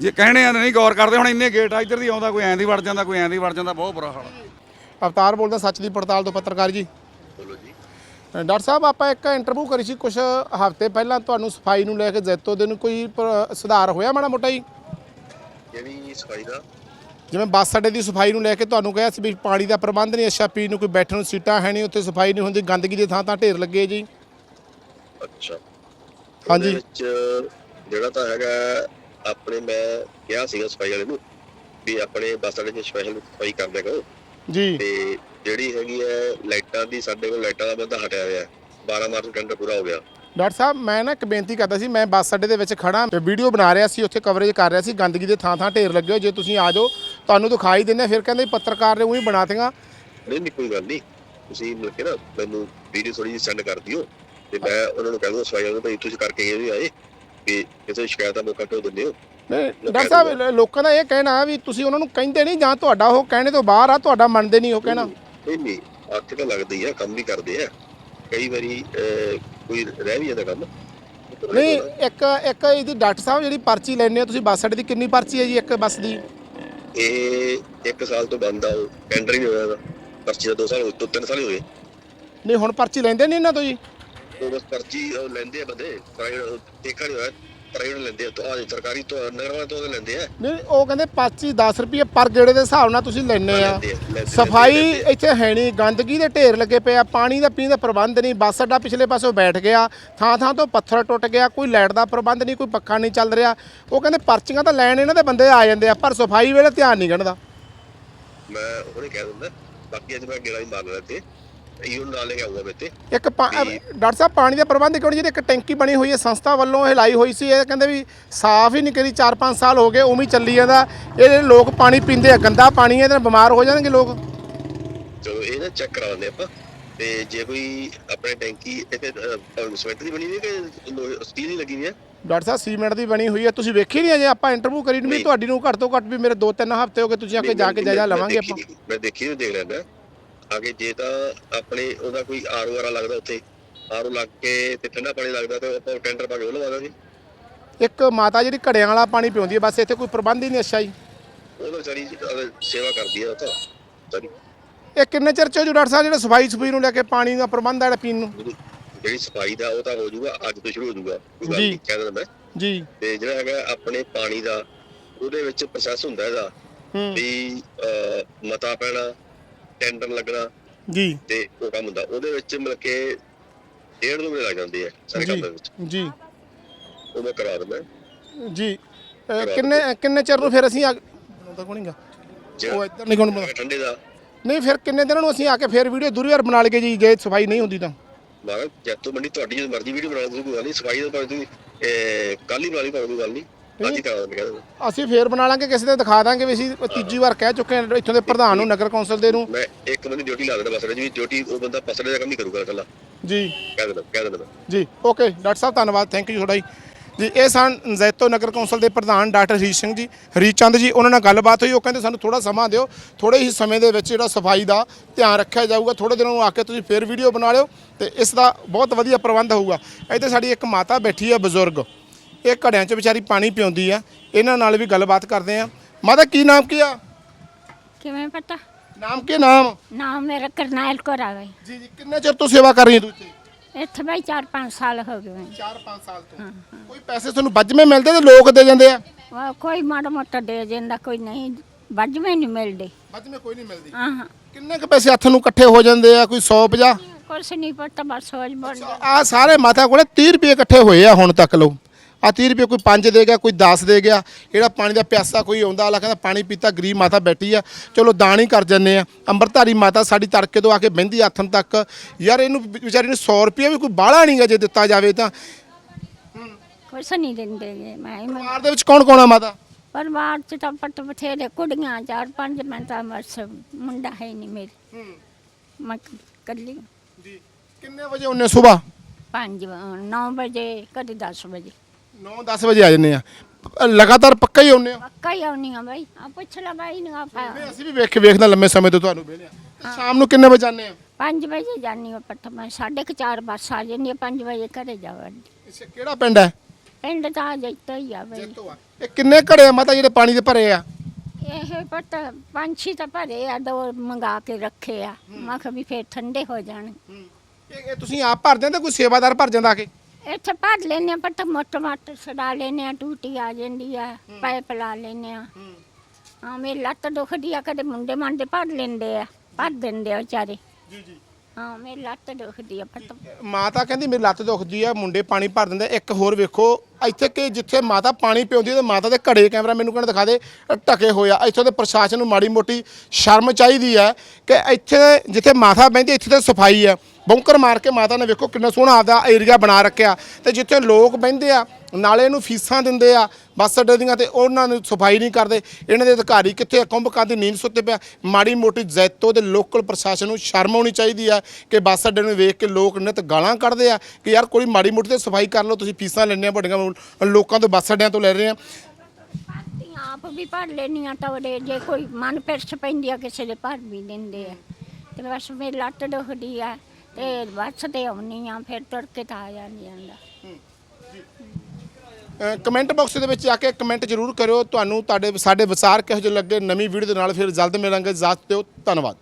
ਜੇ ਕਹਿਣੇ ਆ ਨਹੀਂ ਗੌਰ ਕਰਦੇ ਹੁਣ ਇੰਨੇ ਗੇਟ ਆ ਇੱਧਰ ਦੀ ਆਉਂਦਾ ਕੋਈ ਐਂ ਦੀ ਵੜ ਜਾਂਦਾ ਕੋਈ ਐਂ ਦੀ ਵੜ ਜਾਂਦਾ ਬਹੁਤ ਬੁਰਾ ਹਾਲ ਅਵਤਾਰ ਬੋਲਦਾ ਸੱਚ ਦੀ ਪੜਤਾਲ ਤੋਂ ਪੱਤਰਕਾਰ ਜੀ। ਡਾਕਟਰ ਸਾਹਿਬ ਆਪਾਂ ਇੱਕ ਇੰਟਰਵਿਊ ਕਰੀ ਸੀ ਕੁਝ ਹਫ਼ਤੇ ਪਹਿਲਾਂ ਤੁਹਾਨੂੰ ਸਫ਼ਾਈ ਨੂੰ ਲੈ ਕੇ ਜੈਤੋ ਦੇ ਨੂੰ ਕੋਈ ਪ- ਸੁਧਾਰ ਹੋਇਆ ਮਾੜਾ ਮੋਟਾ ਜੀ? ਜਿਹੜੀ ਸਫ਼ਾਈ ਦਾ? ਜਿਵੇਂ ਬੱਸ ਅੱਡੇ ਦੀ ਸਫ਼ਾਈ ਨੂੰ ਲੈ ਕੇ ਤੁਹਾਨੂੰ ਕਿਹਾ ਸੀ ਵੀ ਪਾਣੀ ਦਾ ਪ੍ਰਬੰਧ ਨਹੀਂ ਅੱਛਾ ਪੀਣ ਨੂੰ ਕੋਈ ਬੈਠਣ ਨੂੰ ਸੀਟਾਂ ਹੈ ਨਹੀਂ ਉੱਥੇ ਸਫ਼ਾਈ ਨਹੀਂ ਹੁੰਦੀ ਗੰਦਗੀ ਦੇ ਥਾਂ ਥਾਂ ਢੇਰ ਲੱਗੇ ਜੀ। ਅੱਛਾ। ਹਾਂਜੀ। ਉਹਦੇ ਵਿੱਚ ਜਿਹੜਾ ਤਾਂ ਹੈਗਾ ਆਪਣੇ ਮੈਂ ਕਿਹਾ ਸੀਗਾ ਸਫ਼ਾਈ ਵਾਲੇ ਨੂੰ ਵੀ ਆਪਣੇ ਬੱਸ ਅੱਡੇ 'ਚ ਸਪੈਸ਼ਲ ਸਫ਼ਾਈ ਕਰ ਦਿਆ ਕਰੋ ਜੀ। ਤੇ ਜਿਹੜੀ ਹੈਗੀ ਹੈ ਲਾਈਟਾਂ ਦੀ ਸਾਡੇ ਕੋਲ ਲਾਈਟਾਂ ਦਾ ਬੰਦਾ ਹਟਿਆ ਹੋਇਆ ਹੈ। 12 ਮਾਰਚ ਨੂੰ ਟੈਂਡਰ ਪੂਰਾ ਹੋ ਗਿਆ। ਡਾਕਟਰ ਸਾਹਿਬ ਮੈਂ ਨਾ ਇੱਕ ਬੇਨਤੀ ਕਰਦਾ ਸੀ ਮੈਂ ਬੱਸ ਅੱਡੇ ਦੇ ਵਿੱਚ ਖੜਾ ਤੇ ਵੀਡੀਓ ਬਣਾ ਰਿਹਾ ਸੀ ਉੱਥੇ ਕਵਰੇਜ ਕਰ ਰਿਹਾ ਸੀ ਗੰਦਗੀ ਦੇ ਥਾਂ ਥਾਂ ਢੇਰ ਲੱਗੇ ਹੋਏ ਜੇ ਤੁਸੀਂ ਆ ਜਾਓ ਤੁਹਾਨੂੰ ਦਿਖਾਈ ਦਿੰਦੇ ਫਿਰ ਕਹਿੰਦੇ ਪੱਤਰਕਾਰ ਨੇ ਉਹੀ ਬਣਾਤੀਆਂ ਨਹੀਂ ਨਹੀਂ ਕੋਈ ਗੱਲ ਨਹੀਂ। ਤੁਸੀਂ ਮਿਲ ਕੇ ਨਾ ਮੈਨੂੰ ਵੀਡੀਓ ਥੋੜੀ ਜਿਹੀ ਸੈਂਡ ਕਰ ਦਿਓ ਤੇ ਮੈਂ ਉਹਨਾਂ ਨੂੰ ਕਹਿ ਦੂੰਗਾ ਵਾਲੇ ਨੂੰ ਭਾਈ ਤੁਸੀਂ ਕਰਕੇ ਗਏ ਵੀ ਆਏ ਵੀ ਕਿਸੇ ਸ਼ਿਕਾਇਤ ਦਾ ਮੌਕਾ ਕਿਉਂ ਦਿੰਦੇ ਹੋ? ਨਹੀਂ ਡਾਕਟਰ ਸਾਹਿਬ ਲ- ਲੋਕਾਂ ਦਾ ਇਹ ਕਹਿਣਾ ਵੀ ਤੁਸੀਂ ਉਹਨਾਂ ਨੂੰ ਕਹਿੰਦੇ ਨਹੀਂ ਜਾਂ ਤੁਹਾਡਾ ਉਹ ਕਹਿਣੇ ਤੋਂ ਬਾਹਰ ਆ ਤੁਹਾਡਾ ਮੰਨਦੇ ਨਹੀਂ ਉਹ ਕਹਿਣਾ। ਨਹੀਂ ਨਹੀਂ ਅੱਖ ਤਾਂ ਲੱਗਦੀ ਆ ਕੰਮ ਵੀ ਕਰਦੇ ਆ। ਕਈ ਵਾਰੀ ਅਹ, ਕੋਈ ਰਹਿ ਵੀ ਜਾਂਦਾ ਕੰਮ। ਨਹੀਂ ਇੱਕ ਇੱਕ ਇਹਦੀ ਡਾਕਟਰ ਸਾਹਿਬ ਜਿਹੜੀ ਪਰਚੀ ਲੈਣੇ ਹੋ ਤੁਸੀਂ ਬੱਸ ਅੱਡੇ ਦੀ ਕਿੰਨੀ ਪਰਚੀ ਹੈ ਜੀ ਇੱਕ ਬੱਸ ਦੀ? ਇਹ ਇੱਕ ਸਾਲ ਤੋਂ ਬੰਦ ਆ ਉਹ ਟੈਂਡਰ ਹੀ ਨਹੀਂ ਹੋਇਆ ਇਹਦਾ। ਪਰਚੀ ਦਾ 2 ਸਾਲ ਹੋ ਤੋਂ 3 ਸਾਲ ਹੀ ਹੋਏ ਨਹੀਂ ਹੁਣ ਪਰਚੀ ਲੈਂਦੇ ਨਹੀਂ ਇਹਨਾਂ ਤੋਂ ਜੀ? ਉਹ ਬਸ ਪਰਚੀ ਉਹ ਲੈਂਦੇ ਆ ਬੰਦੇ ਪ੍ਰਾਈਵੇਟ ਦੇਖਾ ਨਹੀਂ ਹੋਇਆ ਪ੍ਰਾਈਵੇਟ ਲੈਂਦੇ ਆ ਤੋਂ ਸਰਕਾਰੀ ਤੋਂ ਨਗਰ ਵਾਲੇ ਤੋਂ ਉਹਦੇ ਲੈਂਦੇ ਆ। ਨਹੀਂ ਉਹ ਕਹਿੰਦੇ ਪਰਚੀ 10 ਰੁਪਏ ਪਰ ਗੇੜੇ ਦੇ ਹਿਸਾਬ ਨਾਲ ਤੁਸੀਂ ਲੈਣੇ ਆ। ਲੈਂਦੇ ਆ, ਲੈਂਦੇ- ਸਫ਼ਾਈ ਲੈਂਦੇ। ਇੱਥੇ ਹੈ ਨਹੀਂ ਗੰਦਗੀ ਦੇ ਢੇਰ ਲੱਗੇ ਪਏ ਆ ਪਾਣੀ ਦਾ ਪੀਣ ਦਾ ਪ੍ਰਬੰਧ ਨਹੀਂ ਬੱਸ ਅੱਡਾ ਪਿਛਲੇ ਪਾਸੋਂ ਬੈਠ ਗਿਆ ਥਾਂ ਥਾਂ ਤੋਂ ਪੱਥਰ ਟੁੱਟ ਗਿਆ ਕੋਈ ਲਾਈਟ ਦਾ ਪ੍ਰਬੰਧ ਨਹੀਂ ਕੋਈ ਪੱਖਾ ਨਹੀਂ ਚੱਲ ਰਿਹਾ। ਉਹ ਕਹਿੰਦੇ ਪਰਚੀਆਂ ਤਾਂ ਲੈਣ ਇਹਨਾਂ ਦੇ ਬੰਦੇ ਆ ਜਾਂਦੇ ਆ ਪਰ ਸਫ਼ਾਈ ਵੇਲੇ ਧਿਆਨ ਨਹੀਂ ਗਣਦਾ। ਮੈਂ ਉਹਨੇ ਕਹਿ ਦਿੰਦਾ ਬਾਕੀ ਅੱਜ ਮੈਂ ਗੇੜਾ ਹੀ ਮਾਰ ਤੇ ਇਹੋ ਨਾਲ ਕੇ ਆਊਗਾ ਮੈਂ ਤੇ ਇੱਕ ਪਾ- ਡਾਕਟਰ ਸਾਹਿਬ ਪਾਣੀ ਦਾ ਪ੍ਰਬੰਧ ਕਿਉਂ ਨਹੀਂ? ਜਿਹੜੀ ਇੱਕ ਟੈਂਕੀ ਬਣੀ ਹੋਈ ਹੈ ਸੰਸਥਾ ਵੱਲੋਂ ਇਹ ਲਾਈ ਹੋਈ ਸੀ ਇਹ ਕਹਿੰਦੇ ਵੀ ਸਾਫ਼ ਹੀ ਨਹੀਂ ਕਰੀ 4-5 ਸਾਲ ਹੋ ਗਏ ਉਵੇਂ ਹੀ ਚੱਲੀ ਜਾਂਦਾ। ਇਹ ਲੋਕ ਪਾਣੀ ਪੀਂਦੇ ਆ ਗੰਦਾ ਪਾਣੀ ਹੈ ਇਹਦੇ ਨਾਲ ਬਿਮਾਰ ਹੋ ਜਾਣਗੇ ਲੋਕ। ਚਲੋ ਇਹ ਨਾ ਚੈੱਕ ਕਰਾਉਂਦੇ ਆਪਾਂ। ਤੇ ਜੇ ਕੋਈ ਆਪਣੇ ਟੈਂਕੀ ਇੱਥੇ ਸਿਮੈਂਟ ਦੀ ਬਣੀ ਹੋਈ ਹੈ ਕਿ ਸਟੀਲ ਦੀ ਲੱਗੀ ਹੋਈ ਹੈ? ਡਾਕਟਰ ਸਾਹਿਬ ਸੀਮੈਂਟ ਦੀ ਬਣੀ ਹੋਈ ਹੈ। ਤੁਸੀਂ ਵੇਖੀ ਨਹੀਂ ਅਜੇ? ਆਪਾਂ ਇੰਟਰਵਿਊ ਕਰੀ ਨੂੰ। ਵੀ ਨਹੀਂ। ਤੁਹਾਡੀ ਨੂੰ ਘੱਟ ਤੋਂ ਘੱਟ ਵੀ ਮੇਰੇ 2-3 ਹਫ਼ਤੇ ਹੋ ਗਏ ਤੁਸੀਂ ਆ ਕੇ ਜਾ ਕੇ ਜਾਇਜ਼ਾ ਲਵਾਂਗੇ ਆਪਾਂ। ਮੈਂ ਦੇਖੀ ਨਹੀਂ ਦੇਖ ਲੈਂਦਾ। ਆਗੇ ਜੇ ਤਾਂ ਆਪਣੇ ਉਹਦਾ ਕੋਈ ਆਰਓ ਵਾਲਾ ਲੱਗਦਾ ਉੱਥੇ। ਆਰਓ ਲੱਗ ਕੇ ਤੇ ਠੰਡਾ ਪਾਣੀ ਲੱਗਦਾ ਤੇ ਆਪਾਂ ਟੈਂਡਰ ਪਾ ਕੇ ਉਹ ਲਵਾ ਦਾਂਗੇ ਇੱਕ ਮਾਤਾ ਜਿਹੜੀ ਘੜਿਆਂ ਵਾਲਾ ਪਾਣੀ ਪਿਉਂਦੀ ਹੈ ਬਸ ਇੱਥੇ ਕੋਈ ਪ੍ਰਬੰਧ ਹੀ ਨਹੀਂ ਅੱਛਾ ਜੀ। ਉਹ ਤਾਂ ਅਹ, ਸੇਵਾ ਕਰਦੀ ਆ ਉਹ ਤਾਂ ਇਹ ਕਿੰਨੇ ਚਿਰ ਚ ਹੋ ਡਾਕਟਰ ਸਾਹਿਬ ਜਿਹੜਾ ਸਫ਼ਾਈ ਸਫ਼ਾਈ ਨੂੰ ਲੈ ਕੇ ਪਾਣੀ ਦਾ ਪ੍ਰਬੰਧ ਹੈ ਜਿਹੜਾ ਪੀਣ ਨੂੰ? ਜਿਹੜੀ ਸਫ਼ਾਈ ਦਾ ਉਹ ਤਾਂ ਹੋ ਜਾਊਗਾ ਅੱਜ ਤੋਂ ਸ਼ੁਰੂ ਹੋ ਜਾਊਗਾ। ਜੀ। ਕਹਿ ਦਿੰਦਾ ਮੈਂ। ਜੀ। ਤੇ ਜਿਹੜਾ ਹੈਗਾ ਆਪਣੇ ਪਾਣੀ ਦਾ ਉਹਦੇ ਵਿੱਚ ਪ੍ਰੋਸੈਸ ਹੁੰਦਾ ਇਹਦਾ ਹੂੰ। ਵੀ ਮਤਾ ਪੈਣਾ ਟੈਂਡਰ ਲੱਗਣਾ ਜੀ। ਤੇ ਉਹ ਕੰਮ ਹੁੰਦਾ। ਉਹਦੇ ਵਿੱਚ ਮਿਲ ਕੇ ਡੇਢ ਦੋ ਮਹੀਨੇ ਲੱਗ ਜਾਂਦੇ ਆ ਸਾਰੇ ਕੰਮ ਦੇ ਵਿੱਚ। ਜੀ। ਉਹ ਮੈਂ ਕਰਾ ਦਿੰਦਾ। ਜੀ। ਕਿੰਨੇ ਕਿੰਨੇ ਚਿਰ ਨੂੰ ਫਿਰ ਅਸੀਂ ਆ ਬਣਾਉਂਦਾ ਕੋਣੀ ਗਾ ਉਹ ਇੱਧਰ ਨਹੀਂ ਕੋਣ ਬਣਾਉਂਦਾ ਠੰਡੇ ਦਾ। ਨਹੀਂ ਫਿਰ ਕਿੰਨੇ ਦਿਨਾਂ ਨੂੰ ਅਸੀਂ ਆ ਕੇ ਫਿਰ ਵੀਡੀਓ ਦੂਰੀ ਵਾਰ ਬਣਾ ਲਈਏ ਜੀ ਜੇ ਸਫ਼ਾਈ ਨਹੀਂ ਹੁੰਦੀ ਤਾਂ। ਮਾਰਾ ਜੈਤੋ ਮੰਡੀ ਤੁਹਾਡੀ ਜਦੋਂ ਮਰਜ਼ੀ ਵੀਡੀਓ ਬਣਾ ਲਓ ਕੋਈ ਗੱਲ ਨਹੀਂ। ਸਫ਼ਾਈ ਦਾ ਭਾਵੇਂ ਤੁਸੀਂ ਕੱਲ ਹੀ ਬਣਾ ਲਈ ਭਾਵੇਂ ਕੋਈ ਗੱਲ ਨਹੀਂ। ਅੱਜ ਹੀ ਕਰਾ ਦਿੰਦੇ ਕਹਿੰਦੇ ਅਸੀਂ ਫੇਰ ਬਣਾ ਲਾਂਗੇ ਕਿਸੇ ਦੇ ਦਿਖਾ ਦਾਂਗੇ ਵੀ ਅਸੀਂ ਤੀਜੀ ਵਾਰ ਕਹਿ ਚੁੱਕੇ ਹਾਂ ਇੱਥੋਂ ਦੇ ਪ੍ਰਧਾਨ ਨੂੰ ਨਗਰ ਕੌਂਸਲ ਦੇ ਨੂੰ। ਮੈਂ ਇੱਕ ਬੰਦੀ ਡਿਊਟੀ ਲਾ ਦਿੰਦਾ ਬਸ ਜੀ ਡਿਊਟੀ ਉਹ ਬੰਦਾ ਪਸੜੇ ਦਾ ਕੰਮ ਨਹੀਂ ਕਰੂਗਾ ਇਕੱਲਾ। ਜੀ। ਕਹਿ ਦਿੰਦਾ ਕਹਿ ਦਿੰਦਾ ਮੈਂ। ਜੀ ਓਕੇ ਡਾਕਟਰ ਸਾਹਿਬ ਧੰਨਵਾਦ ਥੈਂਕ ਯੂ ਤੁਹਾਡਾ ਜੀ। ਜੀ ਇਹ ਸਨ ਜ਼ੈਤੋ ਨਗਰ ਕੌਂਸਲ ਦੇ ਪ੍ਰਧਾਨ ਡਾਕਟਰ ਹਰੀਸ਼ ਸਿੰਘ ਜੀ ਹਰੀਸ਼ ਚੰਦ ਜੀ ਉਹਨਾਂ ਨਾਲ ਗੱਲਬਾਤ ਹੋਈ। ਉਹ ਕਹਿੰਦੇ ਸਾਨੂੰ ਥੋੜਾ ਸਮਾਂ ਦਿਓ ਥੋੜੇ ਹੀ ਸਮੇਂ ਦੇ ਵਿੱਚ ਜਿਹੜਾ ਸਫ਼ਾਈ ਦਾ ਧਿਆਨ ਰੱਖਿਆ ਜਾਊਗਾ ਥੋੜੇ ਦਿਨਾਂ ਨੂੰ ਆ ਕੇ ਤੁਸੀਂ ਫੇਰ ਵੀਡੀਓ ਬਣਾ ਲਿਓ ਤੇ ਇਸ ਦਾ ਬਹੁਤ ਵਧੀਆ ਪ੍ਰਬੰਧ ਹੋਊਗਾ। ਇੱਥੇ ਸਾਡੀ ਇੱਕ ਮਾਤਾ ਬੈਠੀ ਹੈ ਬਜ਼ੁਰਗ। ਇਹ ਘੜਿਆਂ 'ਚ ਵਿਚਾਰੀ ਪਾਣੀ ਪਿਉਂਦੀ ਆ। ਇਹਨਾਂ ਨਾਲ ਵੀ ਗੱਲਬਾਤ ਕਰਦੇ ਆ। ਮਾਤਾ ਕੀ ਨਾਮ ਕੀ ਆ? ਕਿਵੇਂ ਪਤਾ? ਨਾਮ ਕੀ ਨਾਮ? ਨਾਮ ਮੇਰਾ ਕਰਨੈਲ ਕੌਰ ਆ ਗਈ ਜੀ ਜੀ ਕਿੰਨੇ ਚਿਰ ਤੋਂ ਸੇਵਾ ਕਰ ਰਹੀ ਹੋ ਤੁਸੀਂ ਇੱਥੇ ਬਈ 4-5 ਸਾਲ ਹੋ ਗਏ ਮੈਨੂੰ। 4-5 ਸਾਲ ਤੋਂ। ਕੋਈ ਪੈਸੇ ਤੁਹਾਨੂੰ ਵੱਜਵੇਂ ਮਿਲਦੇ ਤੇ ਲੋਕ ਦੇ ਜਾਂਦੇ ਆ? ਵਾ ਕੋਈ ਮਾੜਾ ਮੋਟਾ ਦੇ ਜਾਂਦਾ ਕੋਈ ਨਹੀਂ। ਵੱਜਵੇਂ ਨਹੀਂ ਮਿਲਦੇ। ਵੱਜਵੇਂ ਕੋਈ ਨਹੀਂ ਮਿਲਦੀ। ਹਾਂ ਹਾਂ। ਕਿੰਨੇ ਕ ਪੈਸੇ ਹੱਥ ਨੂੰ ਇਕੱਠੇ ਹੋ ਜਾਂਦੇ ਆ? ਕੋਈ 150 ਕੁਛ ਨਹੀਂ ਪਤਾ ਬਸ ਸੋਚ ਬਣ ਆ ਸਾਰੇ ਮਾਤਾ ਕੋਲੇ 30 ਰੁਪਏ ਇਕੱਠੇ ਹੋਏ ਆ ਹੁਣ ਤੱਕ ਲੋ ਆ 30 ਰੁਪਏ ਕੋਈ 5 ਦੇ ਗਿਆ ਕੋਈ 10 ਦੇ ਗਿਆ। ਜਿਹੜਾ ਪਾਣੀ ਦਾ ਪਿਆਸਾ ਕੋਈ ਆਉਂਦਾ ਅਲਾ ਕਹਿੰਦਾ ਪਾਣੀ ਪੀਤਾ ਗਰੀਬ ਮਾਤਾ ਬੈਠੀ ਆ। ਚਲੋ ਦਾਨ ਹੀ ਕਰ ਜੰਨੇ ਆ। ਅੰਮ੍ਰਿਤਧਾਰੀ ਮਾਤਾ ਸਾਡੀ ਤੜਕੇ ਤੋਂ ਆ ਕੇ ਬਹਿੰਦੀ ਆਥਣ ਤੱਕ। ਯਾਰ ਇਹਨੂੰ ਵਿਚਾਰੀ ਨੂੰ 100 ਰੁਪਏ ਵੀ ਕੋਈ ਬਾਹਲਾ ਨਹੀਂਗਾ ਜੇ ਦਿੱਤਾ ਜਾਵੇ ਤਾਂ। ਕੁਛ ਨਹੀਂ ਦਿੰਦੇ ਗੇ ਮੈਂ ਪਰਿਵਾਰ ਦੇ ਵਿੱਚ ਕੌਣ ਕੌਣ ਆ ਮਾਤਾ? ਪਰਿਵਾਰ ਚ ਤਾਂ ਪੱਟ ਬਥੇਰੇ ਕੁੜੀਆਂ ਚਾਰ ਪੰਜ ਮੈਂ ਤਾਂ ਬਸ ਮੁੰਡਾ ਹੈ ਨਹੀਂ ਮੇਰੇ। ਮੈਂ ਕੱਲੀ। ਜੀ। ਕਿੰਨੇ ਵਜੇ ਆਉਂਦੇ ਸਵੇਰ 5 9 ਵਜੇ ਕਦੇ 10 ਵਜੇ। 9-10 ਵਜੇ ਆ ਜੰਨੇ ਆ। ਲਗਾਤਾਰ ਪੱਕਾ ਹੀ ਆਉਂਦੇ ਆ। ਪੱਕਾ ਹੀ ਆਉਣੀ ਆ ਬਾਈ। ਆ ਪੁੱਛ ਲੈ ਬਾਈ ਨੂੰ ਆਪਾਂ। ਨਹੀਂ, ਅਸੀਂ ਵੀ ਵੇਖ ਕੇ ਵੇਖਦਾ ਲੰਮੇ ਸਮੇਂ ਤੋਂ ਤੁਹਾਨੂੰ ਵੇਖਦੇ ਆ ਸ਼ਾਮ ਨੂੰ ਕਿੰਨੇ ਵਜੇ ਜਾਂਦੇ ਆ? 5 ਵਜੇ ਜਾਨੀ ਆ ਪੱਟ ਮੈਂ ਸਾਢੇ ਕੁ ਚਾਰ ਬੱਸ ਆ ਜਾਂਦੀ ਆ 5 ਵਜੇ ਘਰੇ ਜਾਵਾਂ। ਅੱਛਾ ਕਿਹੜਾ ਪਿੰਡ ਹੈ? ਪਿੰਡ ਤਾਂ ਜਿੱਤੋਂ ਹੀ ਆ ਬਈ। ਇਹ ਕਿੰਨੇ ਘੜੇ ਆ? ਮਾਤਾ ਜਿਹੜੇ ਪਾਣੀ ਦੇ ਭਰੇ ਆ? ਇਹ ਪੱਟ ਪੰਛੀ ਤਾਂ ਭਰੇ ਆ ਦੋ ਮੰਗਾ ਕੇ ਰੱਖੇ ਆ। ਮੈਂ ਕਿਹਾ ਵੀ ਫੇਰ ਠੰਡੇ ਹੋ ਜਾਣ। ਇਹ ਇਹ ਤੁਸੀਂ ਆਪ ਭਰਦੇ ਆ ਤੇ ਕੋਈ ਸੇਵਾਦਾਰ ਭਰ ਜਾਂਦਾ ਆ ਕੇ? ਇੱਥੇ ਭਰ ਲੈਨੇ ਆ ਪੱਟ ਮੋਟਰ ਮਾਟਰ ਛਡਾ ਲੈਨੇ ਆ ਟੂਟੀ ਆ ਜਾਂਦੀ ਆ ਪਾਈਪ ਲਾ ਲੈਨੇ ਆ ਹਾਂ। ਮੇਰੀ ਲੱਤ ਦੁਖਦੀ ਆ ਕਦੇ ਮੁੰਡੇ ਮੰਡੇ ਭਰ ਲੈਂਦੇ ਆ ਭਰ ਦਿੰਦੇ ਆ ਵਿਚਾਰੇ। ਜੀ ਜੀ। ਹਾਂ ਮੇਰੀ ਲੱਤ ਦੁਖਦੀ ਆ ਪੱਟ ਮਾਤਾ ਕਹਿੰਦੀ ਮੇਰੀ ਲੱਤ ਦੁਖਦੀ ਆ ਮੁੰਡੇ ਪਾਣੀ ਭਰ ਦਿੰਦੇ ਇੱਕ ਹੋਰ ਵੇਖੋ ਇੱਥੇ ਕਿ ਜਿੱਥੇ ਮਾਤਾ ਪਾਣੀ ਪਿਉਂਦੀ ਤੇ ਮਾਤਾ ਦੇ ਘੜੇ ਕੈਮਰਾ ਮੈਨੂੰ ਕਹਿੰਦਾ ਦਿਖਾ ਦੇ, ਢਕੇ ਹੋਇਆ ਇੱਥੋਂ ਦੇ ਪ੍ਰਸ਼ਾਸਨ ਨੂੰ ਮਾੜੀ ਮੋਟੀ ਸ਼ਰਮ ਚਾਹੀਦੀ ਹੈ ਕਿ ਇੱਥੇ ਜਿੱਥੇ ਮਾਤਾ ਬਹਿੰਦੀ, ਇੱਥੇ ਤਾਂ ਸਫ਼ਾਈ ਆ ਬੌਂਕਰ ਮਾਰ ਕੇ ਮਾਤਾ ਨੇ ਵੇਖੋ ਕਿੰਨਾ ਸੋਹਣਾ ਆਪਦਾ ਏਰੀਆ ਬਣਾ ਰੱਖਿਆ। ਤੇ ਜਿੱਥੇ ਲੋਕ ਬਹਿੰਦੇ ਆ, ਨਾਲੇ ਨੂੰ ਫੀਸਾਂ ਦਿੰਦੇ ਆ, ਬੱਸ ਅੱਡੇ ਦੀਆਂ ਤੇ ਉਹਨਾਂ ਨੂੰ ਸਫ਼ਾਈ ਨਹੀਂ ਕਰਦੇ। ਇਹਨਾਂ ਦੇ ਅਧਿਕਾਰੀ ਕਿੱਥੇ ਆ? ਕੁੰਭਕਾਂ ਦੀ ਨੀਂਦ ਸੁੱਤੇ ਪਿਆ। ਮਾੜੀ ਮੋਟੀ ਜ਼ੈਤੋ ਦੇ ਲੋਕਲ ਪ੍ਰਸ਼ਾਸਨ ਨੂੰ ਸ਼ਰਮ ਆਉਣੀ ਚਾਹੀਦੀ ਆ ਕਿ ਬੱਸ ਅੱਡੇ ਨੂੰ ਵੇਖ ਕੇ ਲੋਕ ਨਿਤ ਗਾਲਾਂ ਕੱਢਦੇ ਆ ਕਿ ਯਾਰ ਕੋਈ ਮਾੜੀ ਮੋਟੀ ਤੇ ਸਫ਼ਾਈ ਕਰ ਲਓ, ਤੁਸੀਂ ਫੀਸਾਂ ਲੈਣੀਆਂ ਵੱਡੀਆਂ ਲੋਕਾਂ ਤੋਂ ਬੱਸ ਅੱਡਿਆਂ ਤੋਂ ਲੈ ਰਹੇ ਆ। ਆਪ ਵੀ ਭਰ ਲੈਣੀਆਂ ਤਵੜੇ ਜੇ ਕੋਈ ਮਨ ਪਿਰਛ ਪੈਂਦੀ ਆ ਕਿਸੇ ਦੇ ਭਰ ਵੀ ਦਿੰਦੇ ਆ। ਤੇ ਬਸ ਮੇਰੀ ਲੱਤ ਦੁਖਦੀ ਆ ਤੇ ਬੱਸ ਤੇ ਆਉਣੀ ਆ ਫਿਰ ਤੁਰ ਕੇ ਤਾਂ ਆ ਜਾਂਦੀ ਜਾਂਦਾ ਕਮੈਂਟ ਬਾਕਸ ਦੇ ਵਿੱਚ ਜਾ ਕੇ ਕਮੈਂਟ ਜ਼ਰੂਰ ਕਰਿਓ। ਤੁਹਾਨੂੰ ਤੁਹਾਡੇ ਸਾਡੇ ਵਿਚਾਰ ਕਿਹੋ ਜਿਹੇ ਲੱਗੇ ਨਵੀਂ ਵੀਡੀਓ ਦੇ ਨਾਲ ਫਿਰ ਜਲਦ ਮਿਲਾਂਗੇ। ਇਜਾਜ਼ਤ ਦਿਓ। ਧੰਨਵਾਦ।